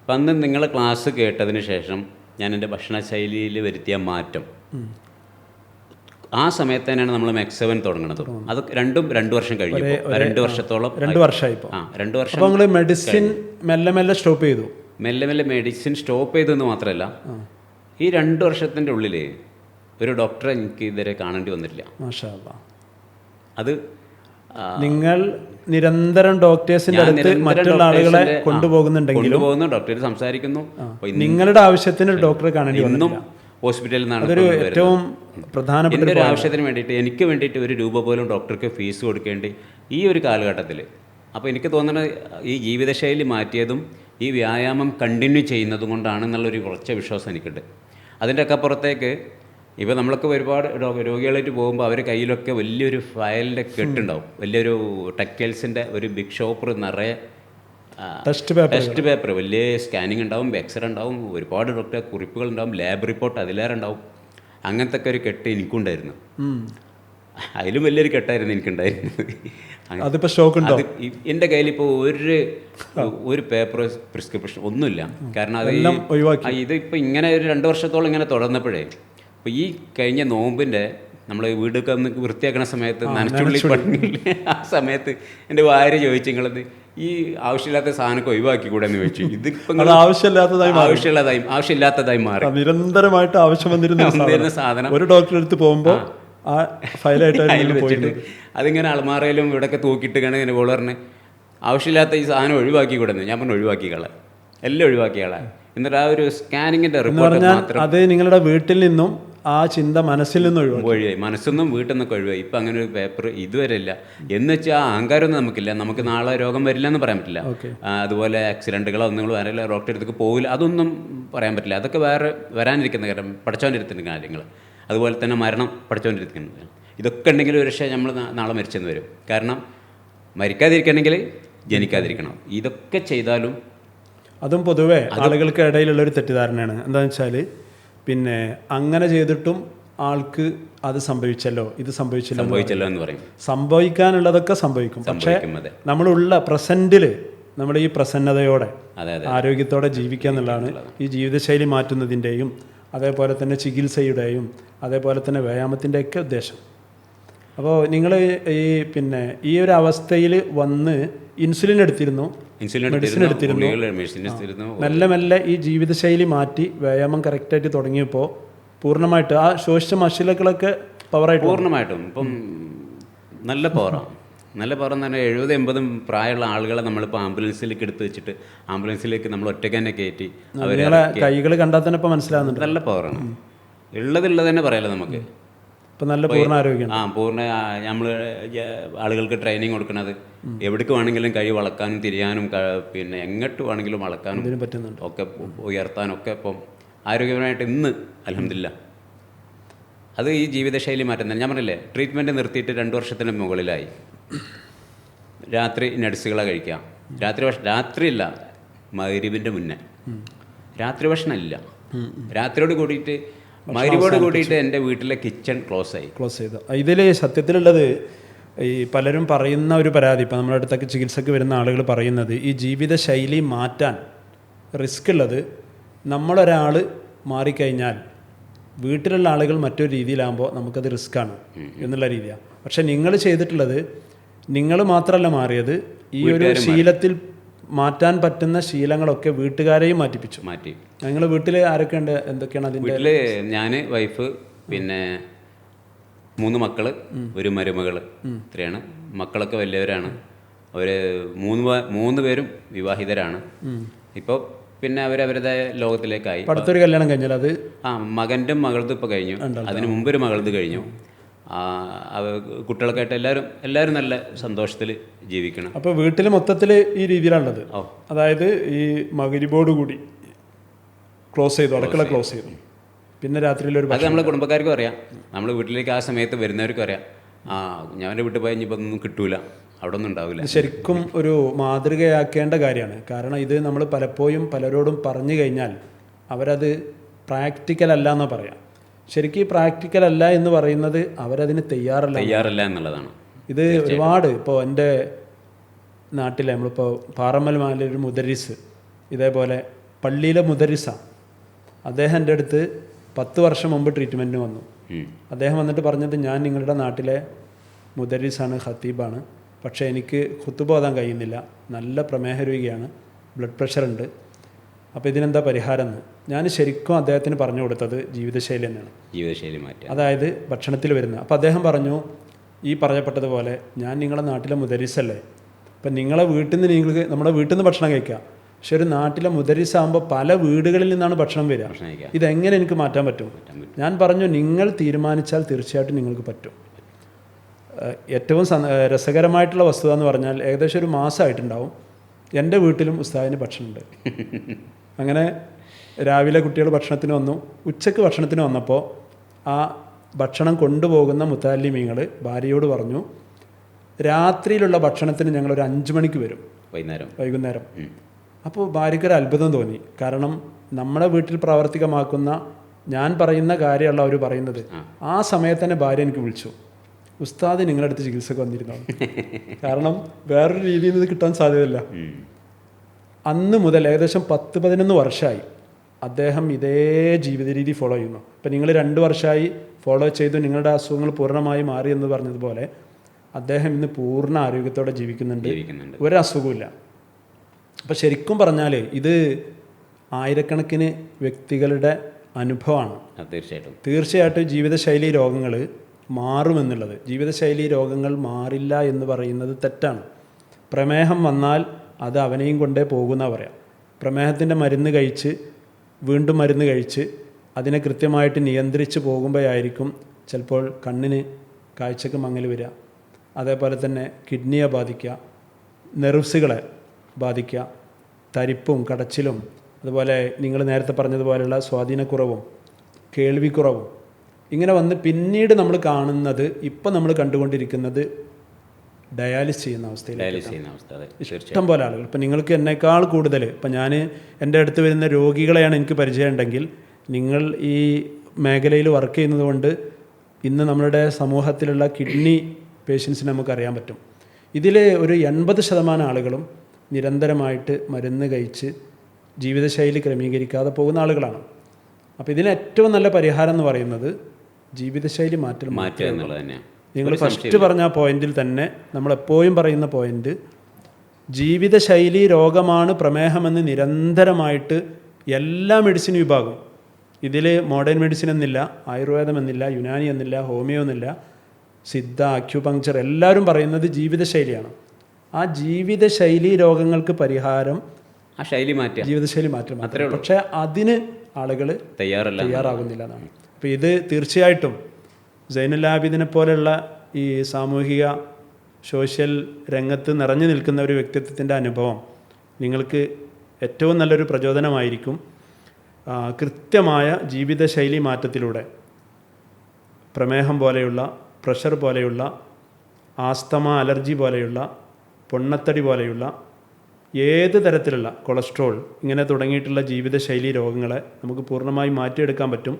B: അപ്പം അന്ന് നിങ്ങളെ ക്ലാസ് കേട്ടതിന് ശേഷം ഞാൻ എന്റെ ഭക്ഷണശൈലിയിൽ വരുത്തിയ മാറ്റം. ആ സമയത്ത് തന്നെയാണ് നമ്മൾ മെക്സവൻ തുടങ്ങുന്നത് അത് രണ്ടും രണ്ട് വർഷം കഴിഞ്ഞു രണ്ട് വർഷത്തോളം
A: രണ്ട് വർഷമായി
B: ആ രണ്ട് വർഷം
A: മെഡിസിൻ മെല്ലെ മെല്ലെ സ്റ്റോപ്പ് ചെയ്തു.
B: മെല്ലെ മെല്ലെ മെഡിസിൻ സ്റ്റോപ്പ് ചെയ്തെന്ന് മാത്രമല്ല ഈ രണ്ട് വർഷത്തിന്റെ ഉള്ളിൽ ഒരു ഡോക്ടറെ എനിക്ക് ഇതുവരെ കാണേണ്ടി വന്നിട്ടില്ല. അത്
A: നിങ്ങൾ നിരന്തരം ഡോക്ടേഴ്സിന്റെ അടുത്ത് മറ്റുള്ള ആളുകളെ കൊണ്ടുപോകുന്നുണ്ടെങ്കിലും
B: കൊണ്ടുപോകുന്നു ഡോക്ടർ സംസാരിക്കുന്നു.
A: നിങ്ങളുടെ ആവശ്യത്തിന് ഡോക്ടറെ കാണേണ്ടി
B: ഇന്നും
A: വന്നിട്ടില്ല.
B: ഹോസ്പിറ്റലിൽ നിന്നാണ്
A: ഏറ്റവും പ്രധാനപ്പെട്ട
B: ഒരു ആവശ്യത്തിന് വേണ്ടിയിട്ട് എനിക്ക് വേണ്ടിയിട്ട് ഒരു രൂപ പോലും ഡോക്ടർക്ക് ഫീസ് കൊടുക്കേണ്ടി ഈ ഒരു കാലഘട്ടത്തിൽ. അപ്പോൾ എനിക്ക് തോന്നുന്നത് ഈ ജീവിതശൈലി മാറ്റിയതും ഈ വ്യായാമം കണ്ടിന്യൂ ചെയ്യുന്നതും കൊണ്ടാണെന്നുള്ളൊരു കുറച്ച് വിശ്വാസം എനിക്കുണ്ട്. അതിന്റെ ഒക്കെ പുറത്തേക്ക് ഇപ്പോൾ നമ്മളൊക്കെ ഒരുപാട് രോഗികളായിട്ട് പോകുമ്പോൾ അവർ കയ്യിലൊക്കെ വലിയൊരു ഫയലിന്റെ കെട്ടുണ്ടാവും. വലിയൊരു ടെക്സ്റ്റൈൽസിന്റെ ഒരു ബിഗ് ഷോപ്പർ നിറയെ
A: ടെസ്റ്റ് പേപ്പർ
B: ടെസ്റ്റ് പേപ്പർ വലിയ സ്കാനിങ് ഉണ്ടാവും എക്സ്റേ ഉണ്ടാവും ഒരുപാട് ഡോക്ടർ കുറിപ്പുകൾ ഉണ്ടാവും ലാബ് റിപ്പോർട്ട് അതിലേറെ ഉണ്ടാവും. അങ്ങനത്തെ ഒക്കെ ഒരു കെട്ട് എനിക്കുണ്ടായിരുന്നു. അതിലും വലിയൊരു കെട്ടായിരുന്നു എനിക്കുണ്ടായിരുന്നത്. അങ്ങ-
A: അതിപ്പോ സ്റ്റോക്ക് ഉണ്ടോ?
B: എന്റെ കയ്യിൽ ഇപ്പോൾ ഒരു ഒരു പേപ്പർ പ്രിസ്ക്രിപ്ഷൻ ഒന്നുമില്ല. കാരണം അത്
A: ഒഴിവാക്കി.
B: ഇത് ഇപ്പോൾ ഇങ്ങനെ ഒരു രണ്ട് വർഷത്തോളം ഇങ്ങനെ തുടർന്നപ്പോഴേ ഇപ്പോൾ ഈ കഴിഞ്ഞ നോമ്പിന്റെ നമ്മൾ വീടൊക്കെ ഒന്ന് വൃത്തിയാക്കണ സമയത്ത് നനച്ചുള്ളിൽ പണിയില്ലേ ആ സമയത്ത് എന്റെ ഭാര്യ ചോദിച്ചു നിങ്ങളത് ഈ ആവശ്യമില്ലാത്ത സാധനമൊക്കെ ഒഴിവാക്കി കൂടെ എന്ന് ചോദിച്ചു. ഇതിപ്പോൾ
A: അത് ആവശ്യമില്ലാത്തതായി
B: ആവശ്യമില്ലാതായി ആവശ്യമില്ലാത്തതായി മാറി.
A: നിരന്തരമായിട്ട് ആവശ്യം വന്നിരുന്ന സാധനം. ഒരു ഡോക്ടറെ അടുത്ത് പോകുമ്പോൾ ആ. ഫയലായിട്ടായിരുന്നു
B: വെച്ചിട്ട് അതിങ്ങനെ അളമാറയിലും ഇവിടെയൊക്കെ തൂക്കിയിട്ട് കാണാൻ ഇങ്ങനെ പറഞ്ഞ് ആവശ്യമില്ലാത്ത ഈ സാധനം ഒഴിവാക്കി കൂടെ ഞാൻ പറഞ്ഞു ഒഴിവാക്കി കള. എല്ലാം ഒഴിവാക്കി കള. എന്നിട്ട് ആ ഒരു സ്കാനിങ്ങിന്റെ റിപ്പോർട്ട്
A: അത് നിങ്ങളുടെ വീട്ടിൽ നിന്നും ആ ചിന്ത മനസ്സിൽ നിന്ന് ഒഴിവാക്കി.
B: ഒഴിവായി. മനസ്സൊന്നും വീട്ടിൽ നിന്നൊക്കെ ഒഴിവായി. ഇപ്പം അങ്ങനെ ഒരു പേപ്പർ ഇതുവരെ ഇല്ല എന്ന് വെച്ചാൽ ആ അഹങ്കാരമൊന്നും നമുക്കില്ല. നമുക്ക് നാളെ രോഗം വരില്ല എന്ന് പറയാൻ പറ്റില്ല. അതുപോലെ ആക്സിഡന്റുകളോ ഒന്നും വരില്ല. ഡോക്ടറെ അടുത്തേക്ക് പോകില്ല അതൊന്നും പറയാൻ പറ്റില്ല. അതൊക്കെ വേറെ വരാനിരിക്കുന്ന കാര്യം. പഠിച്ചുകൊണ്ടിരിക്കുന്ന കാര്യങ്ങൾ. അതുപോലെ തന്നെ മരണം പഠിച്ചുകൊണ്ടിരിക്കുന്നത് ഇതൊക്കെ ഉണ്ടെങ്കിൽ ഒരു പക്ഷേ നമ്മൾ നാളെ മരിച്ചെന്ന് വരും. കാരണം മരിക്കാതിരിക്കണമെങ്കിൽ ജനിക്കാതിരിക്കണം. ഇതൊക്കെ ചെയ്താലും
A: അതും പൊതുവേ ആളുകൾക്ക് ഇടയിലുള്ള ഒരു തെറ്റിദ്ധാരണയാണ്. എന്താണെന്ന് വെച്ചാൽ പിന്നെ അങ്ങനെ ചെയ്തിട്ടും ആൾക്ക് അത് സംഭവിച്ചല്ലോ ഇത് സംഭവിച്ചല്ലോ
B: സംഭവിച്ചല്ലോ എന്ന് പറയും.
A: സംഭവിക്കാനുള്ളതൊക്കെ സംഭവിക്കും. പക്ഷേ നമ്മളുള്ള പ്രസന്റിൽ നമ്മുടെ ഈ പ്രസന്നതയോടെ ആരോഗ്യത്തോടെ ജീവിക്കുക എന്നുള്ളതാണ് ഈ ജീവിതശൈലി മാറ്റുന്നതിന്റെയും അതേപോലെ തന്നെ ചികിത്സയുടെയും അതേപോലെ തന്നെ വ്യായാമത്തിന്റെയൊക്കെ ഉദ്ദേശം. അപ്പോൾ നിങ്ങൾ ഈ പിന്നെ ഈ ഒരു അവസ്ഥയിൽ വന്ന് ഇൻസുലിൻ എടുത്തിരുന്നു.
B: ഇൻസുലിൻ
A: മെഡിസിൻ
B: എടുത്തിരുന്നു.
A: മെല്ലെ മെല്ലെ ഈ ജീവിതശൈലി മാറ്റി വ്യായാമം കറക്റ്റായിട്ട് തുടങ്ങിയപ്പോൾ പൂർണമായിട്ട് ആ ശോഷിച്ച മഷിലകളൊക്കെ പവറായിട്ട്
B: പൂർണമായിട്ടും. ഇപ്പം നല്ല പവറാണ് നല്ല പവർ എന്ന് പറഞ്ഞാൽ എഴുപത് എൺപതും പ്രായമുള്ള ആളുകളെ നമ്മളിപ്പോൾ ആംബുലൻസിലേക്ക് എടുത്ത് വെച്ചിട്ട് ആംബുലൻസിലേക്ക് നമ്മൾ ഒറ്റയ്ക്ക് തന്നെ കയറ്റി അവരെ
A: കൈകൾ കണ്ടാൽ തന്നെ ഇപ്പോൾ മനസ്സിലാകുന്നുണ്ട്
B: നല്ല പവറാണ്. ഉള്ളതുള്ളത് തന്നെ പറയാലോ നമുക്ക്?
A: ഇപ്പം നല്ല പൂർണ ആരോഗ്യം
B: ആ പൂർണ നമ്മൾ ആളുകൾക്ക് ട്രെയിനിങ് കൊടുക്കുന്നത് എവിടേക്ക് വേണമെങ്കിലും കൈ വളക്കാനും തിരിയാനും പിന്നെ എങ്ങോട്ട് വേണമെങ്കിലും വളക്കാനും
A: പറ്റുന്നുണ്ട്.
B: ഒക്കെ ഉ- ഉയർത്താനും ഒക്കെ ഇപ്പം ആരോഗ്യപരമായിട്ട് ഇന്ന് അലഹമില്ല അത് ഈ ജീവിതശൈലി മാറ്റുന്നത്. ഞാൻ പറഞ്ഞില്ലേ ട്രീറ്റ്മെന്റ് നിർത്തിയിട്ട് രണ്ട് വർഷത്തിന് മുകളിലായി. രാത്രി നട്സുകളെ കഴിക്കാം രാത്രി ഭക്ഷണം രാത്രിയില്ല മഗ്രിബിന്റെ മുന്നേ. രാത്രി ഭക്ഷണം ഇല്ല രാത്രിയോട് കൂടിയിട്ട് മഗ്രിബോട് കൂടിയിട്ട് എന്റെ വീട്ടിലെ കിച്ചൺ ക്ലോസ് ആയി.
A: ക്ലോസ് ചെയ്തു. ഇതിൽ സത്യത്തിലുള്ളത് ഈ പലരും പറയുന്ന ഒരു പരാതി ഇപ്പം നമ്മുടെ അടുത്തൊക്കെ ചികിത്സക്ക് വരുന്ന ആളുകൾ പറയുന്നത് ഈ ജീവിതശൈലി മാറ്റാൻ റിസ്ക് ഉള്ളത് നമ്മളൊരാൾ മാറിക്കഴിഞ്ഞാൽ വീട്ടിലുള്ള ആളുകൾ മറ്റൊരു രീതിയിലാകുമ്പോൾ നമുക്കത് റിസ്ക്കാണ് എന്നുള്ള രീതിയാണ് പക്ഷെ നിങ്ങൾ ചെയ്തിട്ടുള്ളത് നിങ്ങൾ മാത്രമല്ല മാറിയത് ഈ ഒരു ശീലത്തിൽ മാറ്റാൻ പറ്റുന്ന ശീലങ്ങളൊക്കെ വീട്ടുകാരെയും മാറ്റിപ്പിച്ചു.
B: മാറ്റി.
A: നിങ്ങൾ വീട്ടിൽ ആരൊക്കെ ഉണ്ട് എന്തൊക്കെയാണ് അതിന്റെ
B: വീട്ടിൽ ഞാൻ വൈഫ് പിന്നെ മൂന്ന് മക്കൾ ഒരു മരുമകൾ ഇത്രയാണ്. മക്കളൊക്കെ വലിയവരാണ്. അവർ മൂന്ന് മൂന്ന് പേരും വിവാഹിതരാണ്. ഇപ്പോൾ പിന്നെ അവരവരുടെ ലോകത്തിലേക്കായി.
A: അടുത്തൊരു കല്യാണം കഴിഞ്ഞാൽ അത്?
B: ആ മകന്റെ മകളത് ഇപ്പോൾ കഴിഞ്ഞു. അതിന് മുമ്പ് ഒരു മകളത് കഴിഞ്ഞു. കുട്ടികളൊക്കെ ആയിട്ട് എല്ലാവരും എല്ലാവരും നല്ല സന്തോഷത്തിൽ ജീവിക്കണം.
A: അപ്പോൾ വീട്ടിൽ മൊത്തത്തിൽ ഈ രീതിയിലാണുള്ളത്.
B: ഓ.
A: അതായത് ഈ മകരിബോട് കൂടി ക്ലോസ് ചെയ്തു അടുക്കള ക്ലോസ് ചെയ്തു. പിന്നെ രാത്രിയിൽ ഒരു
B: അത് നമ്മളെ കുടുംബക്കാർക്കും അറിയാം. നമ്മൾ വീട്ടിലേക്ക് ആ സമയത്ത് വരുന്നവർക്കും അറിയാം. ആ ഞാൻ എന്റെ വീട്ടിൽ പോയി ഇനിയിപ്പോൾ ഒന്നും കിട്ടൂല. അവിടെ ഒന്നും ഉണ്ടാവില്ല
A: ശരിക്കും ഒരു മാതൃകയാക്കേണ്ട കാര്യമാണ്. കാരണം ഇത് നമ്മൾ പലപ്പോഴും പലരോടും പറഞ്ഞു കഴിഞ്ഞാൽ അവരത് പ്രാക്ടിക്കൽ അല്ല എന്ന് പറയാം. ശരിക്കും പ്രാക്ടിക്കൽ അല്ല എന്ന് പറയുന്നത് അവരതിന് തയ്യാറല്ല.
B: തയ്യാറല്ല എന്നുള്ളതാണ്.
A: ഇത് ഒരുപാട് ഇപ്പോൾ എന്റെ നാട്ടിലെ നമ്മളിപ്പോൾ പാറമ്മൽ മാലൊരു മുദരിസ് ഇതേപോലെ പള്ളിയിലെ മുദരിസാണ് അദ്ദേഹം എന്റെ അടുത്ത് പത്ത് വർഷം മുമ്പ് ട്രീറ്റ്മെന്റിന് വന്നു. അദ്ദേഹം വന്നിട്ട് പറഞ്ഞത് ഞാൻ നിങ്ങളുടെ നാട്ടിലെ മുദരിസാണ് ഖത്തീബാണ്. പക്ഷേ എനിക്ക് ഖുത്തുബ് ഓതാൻ കഴിയുന്നില്ല. നല്ല പ്രമേഹ രോഗിയാണ് ബ്ലഡ് പ്രഷർ ഉണ്ട് അപ്പോൾ ഇതിനെന്താ പരിഹാരം എന്ന്? ഞാൻ ശരിക്കും അദ്ദേഹത്തിന് പറഞ്ഞു കൊടുത്തത് ജീവിതശൈലി തന്നെയാണ്.
B: ജീവിതശൈലി മാറ്റി
A: അതായത് ഭക്ഷണത്തിൽ വരുന്ന. അപ്പോൾ അദ്ദേഹം പറഞ്ഞു ഈ പറയപ്പെട്ടതുപോലെ ഞാൻ നിങ്ങളുടെ നാട്ടിലെ മുദരിസല്ലേ? അപ്പം നിങ്ങളെ വീട്ടിൽ നിന്ന് നിങ്ങൾക്ക് നമ്മുടെ വീട്ടിൽ നിന്ന് ഭക്ഷണം കഴിക്കുക. പക്ഷെ ഒരു നാട്ടിലെ മുദരിസാകുമ്പോൾ പല വീടുകളിൽ നിന്നാണ് ഭക്ഷണം വരിക. ഇതെങ്ങനെ എനിക്ക് മാറ്റാൻ പറ്റും? ഞാൻ പറഞ്ഞു നിങ്ങൾ തീരുമാനിച്ചാൽ തീർച്ചയായിട്ടും നിങ്ങൾക്ക് പറ്റും. ഏറ്റവും രസകരമായിട്ടുള്ള വസ്തുത എന്ന് പറഞ്ഞാൽ ഏകദേശം ഒരു മാസമായിട്ടുണ്ടാവും. എന്റെ വീട്ടിലും ഉസ്താദിന് ഭക്ഷണമുണ്ട്. അങ്ങനെ രാവിലെ കുട്ടികൾ ഭക്ഷണത്തിന് വന്നു. ഉച്ചയ്ക്ക് ഭക്ഷണത്തിന് വന്നപ്പോൾ ആ ഭക്ഷണം കൊണ്ടുപോകുന്ന മുത്താലിമീങ്ങൾ ഭാര്യയോട് പറഞ്ഞു രാത്രിയിലുള്ള ഭക്ഷണത്തിന് ഞങ്ങൾ ഒരു അഞ്ച് മണിക്ക് വരും.
B: വൈകുന്നേരം.
A: വൈകുന്നേരം.
B: അപ്പോൾ
A: അപ്പോൾ ഭാര്യയ്ക്കൊരു അത്ഭുതം തോന്നി. കാരണം നമ്മുടെ വീട്ടിൽ പ്രാവർത്തികമാക്കുന്ന ഞാൻ പറയുന്ന കാര്യമല്ല അവർ പറയുന്നത്. ആ. സമയത്ത് തന്നെ ഭാര്യ എനിക്ക് വിളിച്ചു. ഉസ്താദ് നിങ്ങളുടെ അടുത്ത് ചികിത്സക്ക് വന്നിരുന്നു? കാരണം വേറൊരു രീതിയിൽ നിന്ന് കിട്ടാൻ സാധ്യതയില്ല. അന്ന് മുതൽ ഏകദേശം പത്ത് പതിനൊന്ന് വർഷമായി അദ്ദേഹം ഇതേ ജീവിത രീതി ഫോളോ ചെയ്യുന്നു. ഇപ്പം നിങ്ങൾ രണ്ട് വർഷമായി ഫോളോ ചെയ്തു നിങ്ങളുടെ അസുഖങ്ങൾ പൂർണമായി മാറി എന്ന് പറഞ്ഞതുപോലെ അദ്ദേഹം ഇന്ന് പൂർണ ആരോഗ്യത്തോടെ ജീവിക്കുന്നുണ്ട്.
B: ഒരസുഖമില്ല
A: ഒരു അസുഖമില്ല അപ്പം ശരിക്കും പറഞ്ഞാൽ ഇത് ആയിരക്കണക്കിന് വ്യക്തികളുടെ അനുഭവമാണ്.
B: തീർച്ചയായിട്ടും.
A: തീർച്ചയായിട്ടും ജീവിതശൈലി രോഗങ്ങൾ മാറുമെന്നുള്ളത്. ജീവിതശൈലി രോഗങ്ങൾ മാറില്ല എന്ന് പറയുന്നത് തെറ്റാണ്. പ്രമേഹം വന്നാൽ അത് അവനെയും കൊണ്ടേ പോകുന്ന പറയാം. പ്രമേഹത്തിന്റെ മരുന്ന് കഴിച്ച് വീണ്ടും മരുന്ന് കഴിച്ച് അതിനെ കൃത്യമായിട്ട് നിയന്ത്രിച്ച് പോകുമ്പോഴായിരിക്കും ചിലപ്പോൾ കണ്ണിന് കാഴ്ചക്ക് മങ്ങൽ വരിക അതേപോലെ തന്നെ കിഡ്നിയെ ബാധിക്കുക നെർവ്സുകളെ ബാധിക്കുക തരിപ്പും കടച്ചിലും അതുപോലെ നിങ്ങൾ നേരത്തെ പറഞ്ഞതുപോലെയുള്ള സ്വാധീനക്കുറവും കേൾവിക്കുറവും. ഇങ്ങനെ വന്ന് പിന്നീട് നമ്മൾ കാണുന്നത് ഇപ്പം നമ്മൾ കണ്ടുകൊണ്ടിരിക്കുന്നത് ഡയാലിസ് ചെയ്യുന്ന അവസ്ഥയിൽ
B: ഡയാലിസ് ചെയ്യുന്ന അവസ്ഥ അതെ.
A: ഇഷ്ടം പോലെ ആളുകൾ. ഇപ്പം നിങ്ങൾക്ക് എന്നേക്കാൾ കൂടുതൽ ഇപ്പം ഞാൻ എന്റെ അടുത്ത് വരുന്ന രോഗികളെയാണ് എനിക്ക് പരിചയമുണ്ടെങ്കിൽ നിങ്ങൾ ഈ മേഖലയിൽ വർക്ക് ചെയ്യുന്നത് കൊണ്ട് ഇന്ന് നമ്മുടെ സമൂഹത്തിലുള്ള കിഡ്നി പേഷ്യൻസിനെ നമുക്കറിയാൻ പറ്റും. ഇതിൽ ഒരു എൺപത് ശതമാനം ആളുകളും നിരന്തരമായിട്ട് മരുന്ന് കഴിച്ച് ജീവിതശൈലി ക്രമീകരിക്കാതെ പോകുന്ന ആളുകളാണ്. അപ്പോൾ ഇതിന് ഏറ്റവും നല്ല പരിഹാരം എന്ന് പറയുന്നത് ജീവിതശൈലി മാറ്റൽ
B: മാറ്റുക എന്നുള്ളത് തന്നെയാണ്.
A: നിങ്ങൾ ഫസ്റ്റ് പറഞ്ഞ പോയിന്റിൽ തന്നെ നമ്മളെപ്പോഴും പറയുന്ന പോയിന്റ് ജീവിതശൈലി രോഗമാണ് പ്രമേഹമെന്ന് നിരന്തരമായിട്ട് എല്ലാ മെഡിസിൻ വിഭാഗവും. ഇതിൽ മോഡേൺ മെഡിസിൻ എന്നില്ല ആയുർവേദം എന്നില്ല യുനാനി എന്നില്ല ഹോമിയോ എന്നില്ല സിദ്ധ അക്യുപങ്ക്ചർ എല്ലാവരും പറയുന്നത് ജീവിതശൈലിയാണ്. ആ ജീവിതശൈലി രോഗങ്ങൾക്ക് പരിഹാരം
B: ആ ശൈലി മാറ്റുക.
A: ജീവിതശൈലി മാറ്റം മാത്രമേ പക്ഷേ അതിന് ആളുകൾ
B: തയ്യാറല്ല.
A: തയ്യാറാകുന്നില്ല എന്നാണ്. അപ്പോൾ ഇത് തീർച്ചയായിട്ടും സൈനുലാബിദിനെ പോലെയുള്ള ഈ സാമൂഹിക സോഷ്യൽ രംഗത്ത് നിറഞ്ഞു നിൽക്കുന്ന ഒരു വ്യക്തിത്വത്തിന്റെ അനുഭവം നിങ്ങൾക്ക് ഏറ്റവും നല്ലൊരു പ്രചോദനമായിരിക്കും. കൃത്യമായ ജീവിതശൈലി മാറ്റത്തിലൂടെ പ്രമേഹം പോലെയുള്ള പ്രഷർ പോലെയുള്ള ആസ്തമ അലർജി പോലെയുള്ള പൊണ്ണത്തടി പോലെയുള്ള ഏത് തരത്തിലുള്ള കൊളസ്ട്രോൾ ഇങ്ങനെ തുടങ്ങിയിട്ടുള്ള ജീവിതശൈലി രോഗങ്ങളെ നമുക്ക് പൂർണമായി മാറ്റിയെടുക്കാൻ പറ്റും.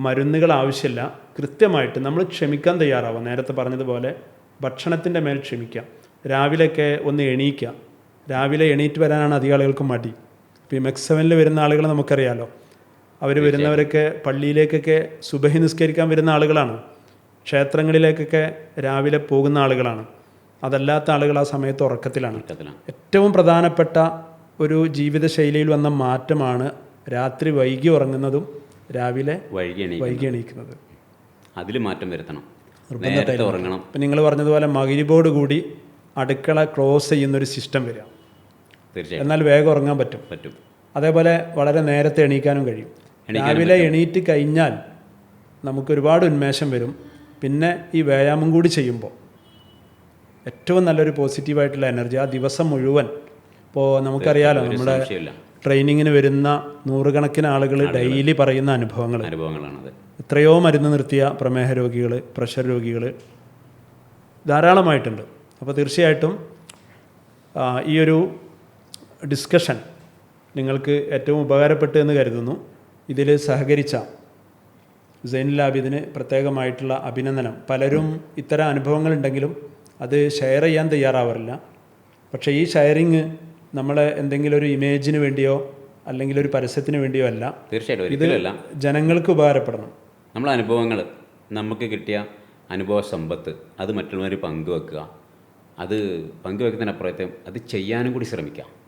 A: മരുന്നുകൾ ആവശ്യമില്ല. കൃത്യമായിട്ട് നമ്മൾ ക്ഷമിക്കാൻ തയ്യാറാവാം. നേരത്തെ പറഞ്ഞതുപോലെ ഭക്ഷണത്തിന്റെ മേൽ ക്ഷമിക്കാം രാവിലെയൊക്കെ ഒന്ന് എണീക്കുക. രാവിലെ എണീറ്റ് വരാനാണ് അധികം ആളുകൾക്ക് മടി. ഇപ്പോൾ ഈ മെക്സവനിൽ വരുന്ന ആളുകൾ നമുക്കറിയാലോ. അവർ വരുന്നവരൊക്കെ പള്ളിയിലേക്കൊക്കെ സുബഹി നിസ്കരിക്കാൻ വരുന്ന ആളുകളാണ്. ക്ഷേത്രങ്ങളിലേക്കൊക്കെ രാവിലെ പോകുന്ന ആളുകളാണ്. അതല്ലാത്ത ആളുകൾ ആ സമയത്ത് ഉറക്കത്തിലാണ്. ഏറ്റവും പ്രധാനപ്പെട്ട ഒരു ജീവിതശൈലിയിൽ വന്ന മാറ്റമാണ് രാത്രി വൈകി ഉറങ്ങുന്നതും രാവിലെ വൈകി എണീക്കുന്നത്.
B: അതിൽ മാറ്റം വരുത്തണം. നേരത്തെ ഉറങ്ങണം.
A: ഇപ്പം നിങ്ങൾ പറഞ്ഞതുപോലെ മകിരിബോട് കൂടി അടുക്കള ക്ലോസ് ചെയ്യുന്ന ഒരു സിസ്റ്റം വരിക.
B: തീർച്ചയായും
A: എന്നാൽ വേഗം ഉറങ്ങാൻ പറ്റും.
B: പറ്റും.
A: അതേപോലെ വളരെ നേരത്തെ എണീക്കാനും കഴിയും. രാവിലെ എണീറ്റ് കഴിഞ്ഞാൽ നമുക്ക് ഒരുപാട് ഉന്മേഷം വരും. പിന്നെ ഈ വ്യായാമം കൂടി ചെയ്യുമ്പോൾ ഏറ്റവും നല്ലൊരു പോസിറ്റീവായിട്ടുള്ള എനർജി ആ ദിവസം മുഴുവൻ. ഇപ്പോൾ നമുക്കറിയാലോ നമ്മുടെ ട്രെയിനിങ്ങിന് വരുന്ന നൂറുകണക്കിന് ആളുകൾ ഡെയിലി പറയുന്ന അനുഭവങ്ങൾ
B: അനുഭവങ്ങളാണത്.
A: എത്രയോ മരുന്ന് നിർത്തിയ പ്രമേഹ രോഗികൾ പ്രഷർ രോഗികൾ ധാരാളമായിട്ടുണ്ട്. അപ്പോൾ തീർച്ചയായിട്ടും ഈ ഒരു ഡിസ്കഷൻ നിങ്ങൾക്ക് ഏറ്റവും ഉപകാരപ്പെട്ടു എന്ന് കരുതുന്നു. ഇതിൽ സഹകരിച്ച സൈനുൽ ആബിദിന് പ്രത്യേകമായിട്ടുള്ള അഭിനന്ദനം. പലരും ഇത്തരം അനുഭവങ്ങളുണ്ടെങ്കിലും അത് ഷെയർ ചെയ്യാൻ തയ്യാറാവാറില്ല. പക്ഷേ ഈ ഷെയറിങ് നമ്മളെ എന്തെങ്കിലും ഒരു ഇമേജിന് വേണ്ടിയോ അല്ലെങ്കിൽ ഒരു പരസ്യത്തിന് വേണ്ടിയോ അല്ല.
B: തീർച്ചയായിട്ടും ഇതിലല്ല
A: ജനങ്ങൾക്ക് ഉപകാരപ്പെടണം.
B: നമ്മളെ അനുഭവങ്ങൾ നമുക്ക് കിട്ടിയ അനുഭവ സമ്പത്ത് അത് മറ്റുള്ളവർ പങ്കുവെക്കുക. അത് പങ്കുവെക്കുന്നതിനപ്പുറത്തെ അത് ചെയ്യാനും കൂടി ശ്രമിക്കാം.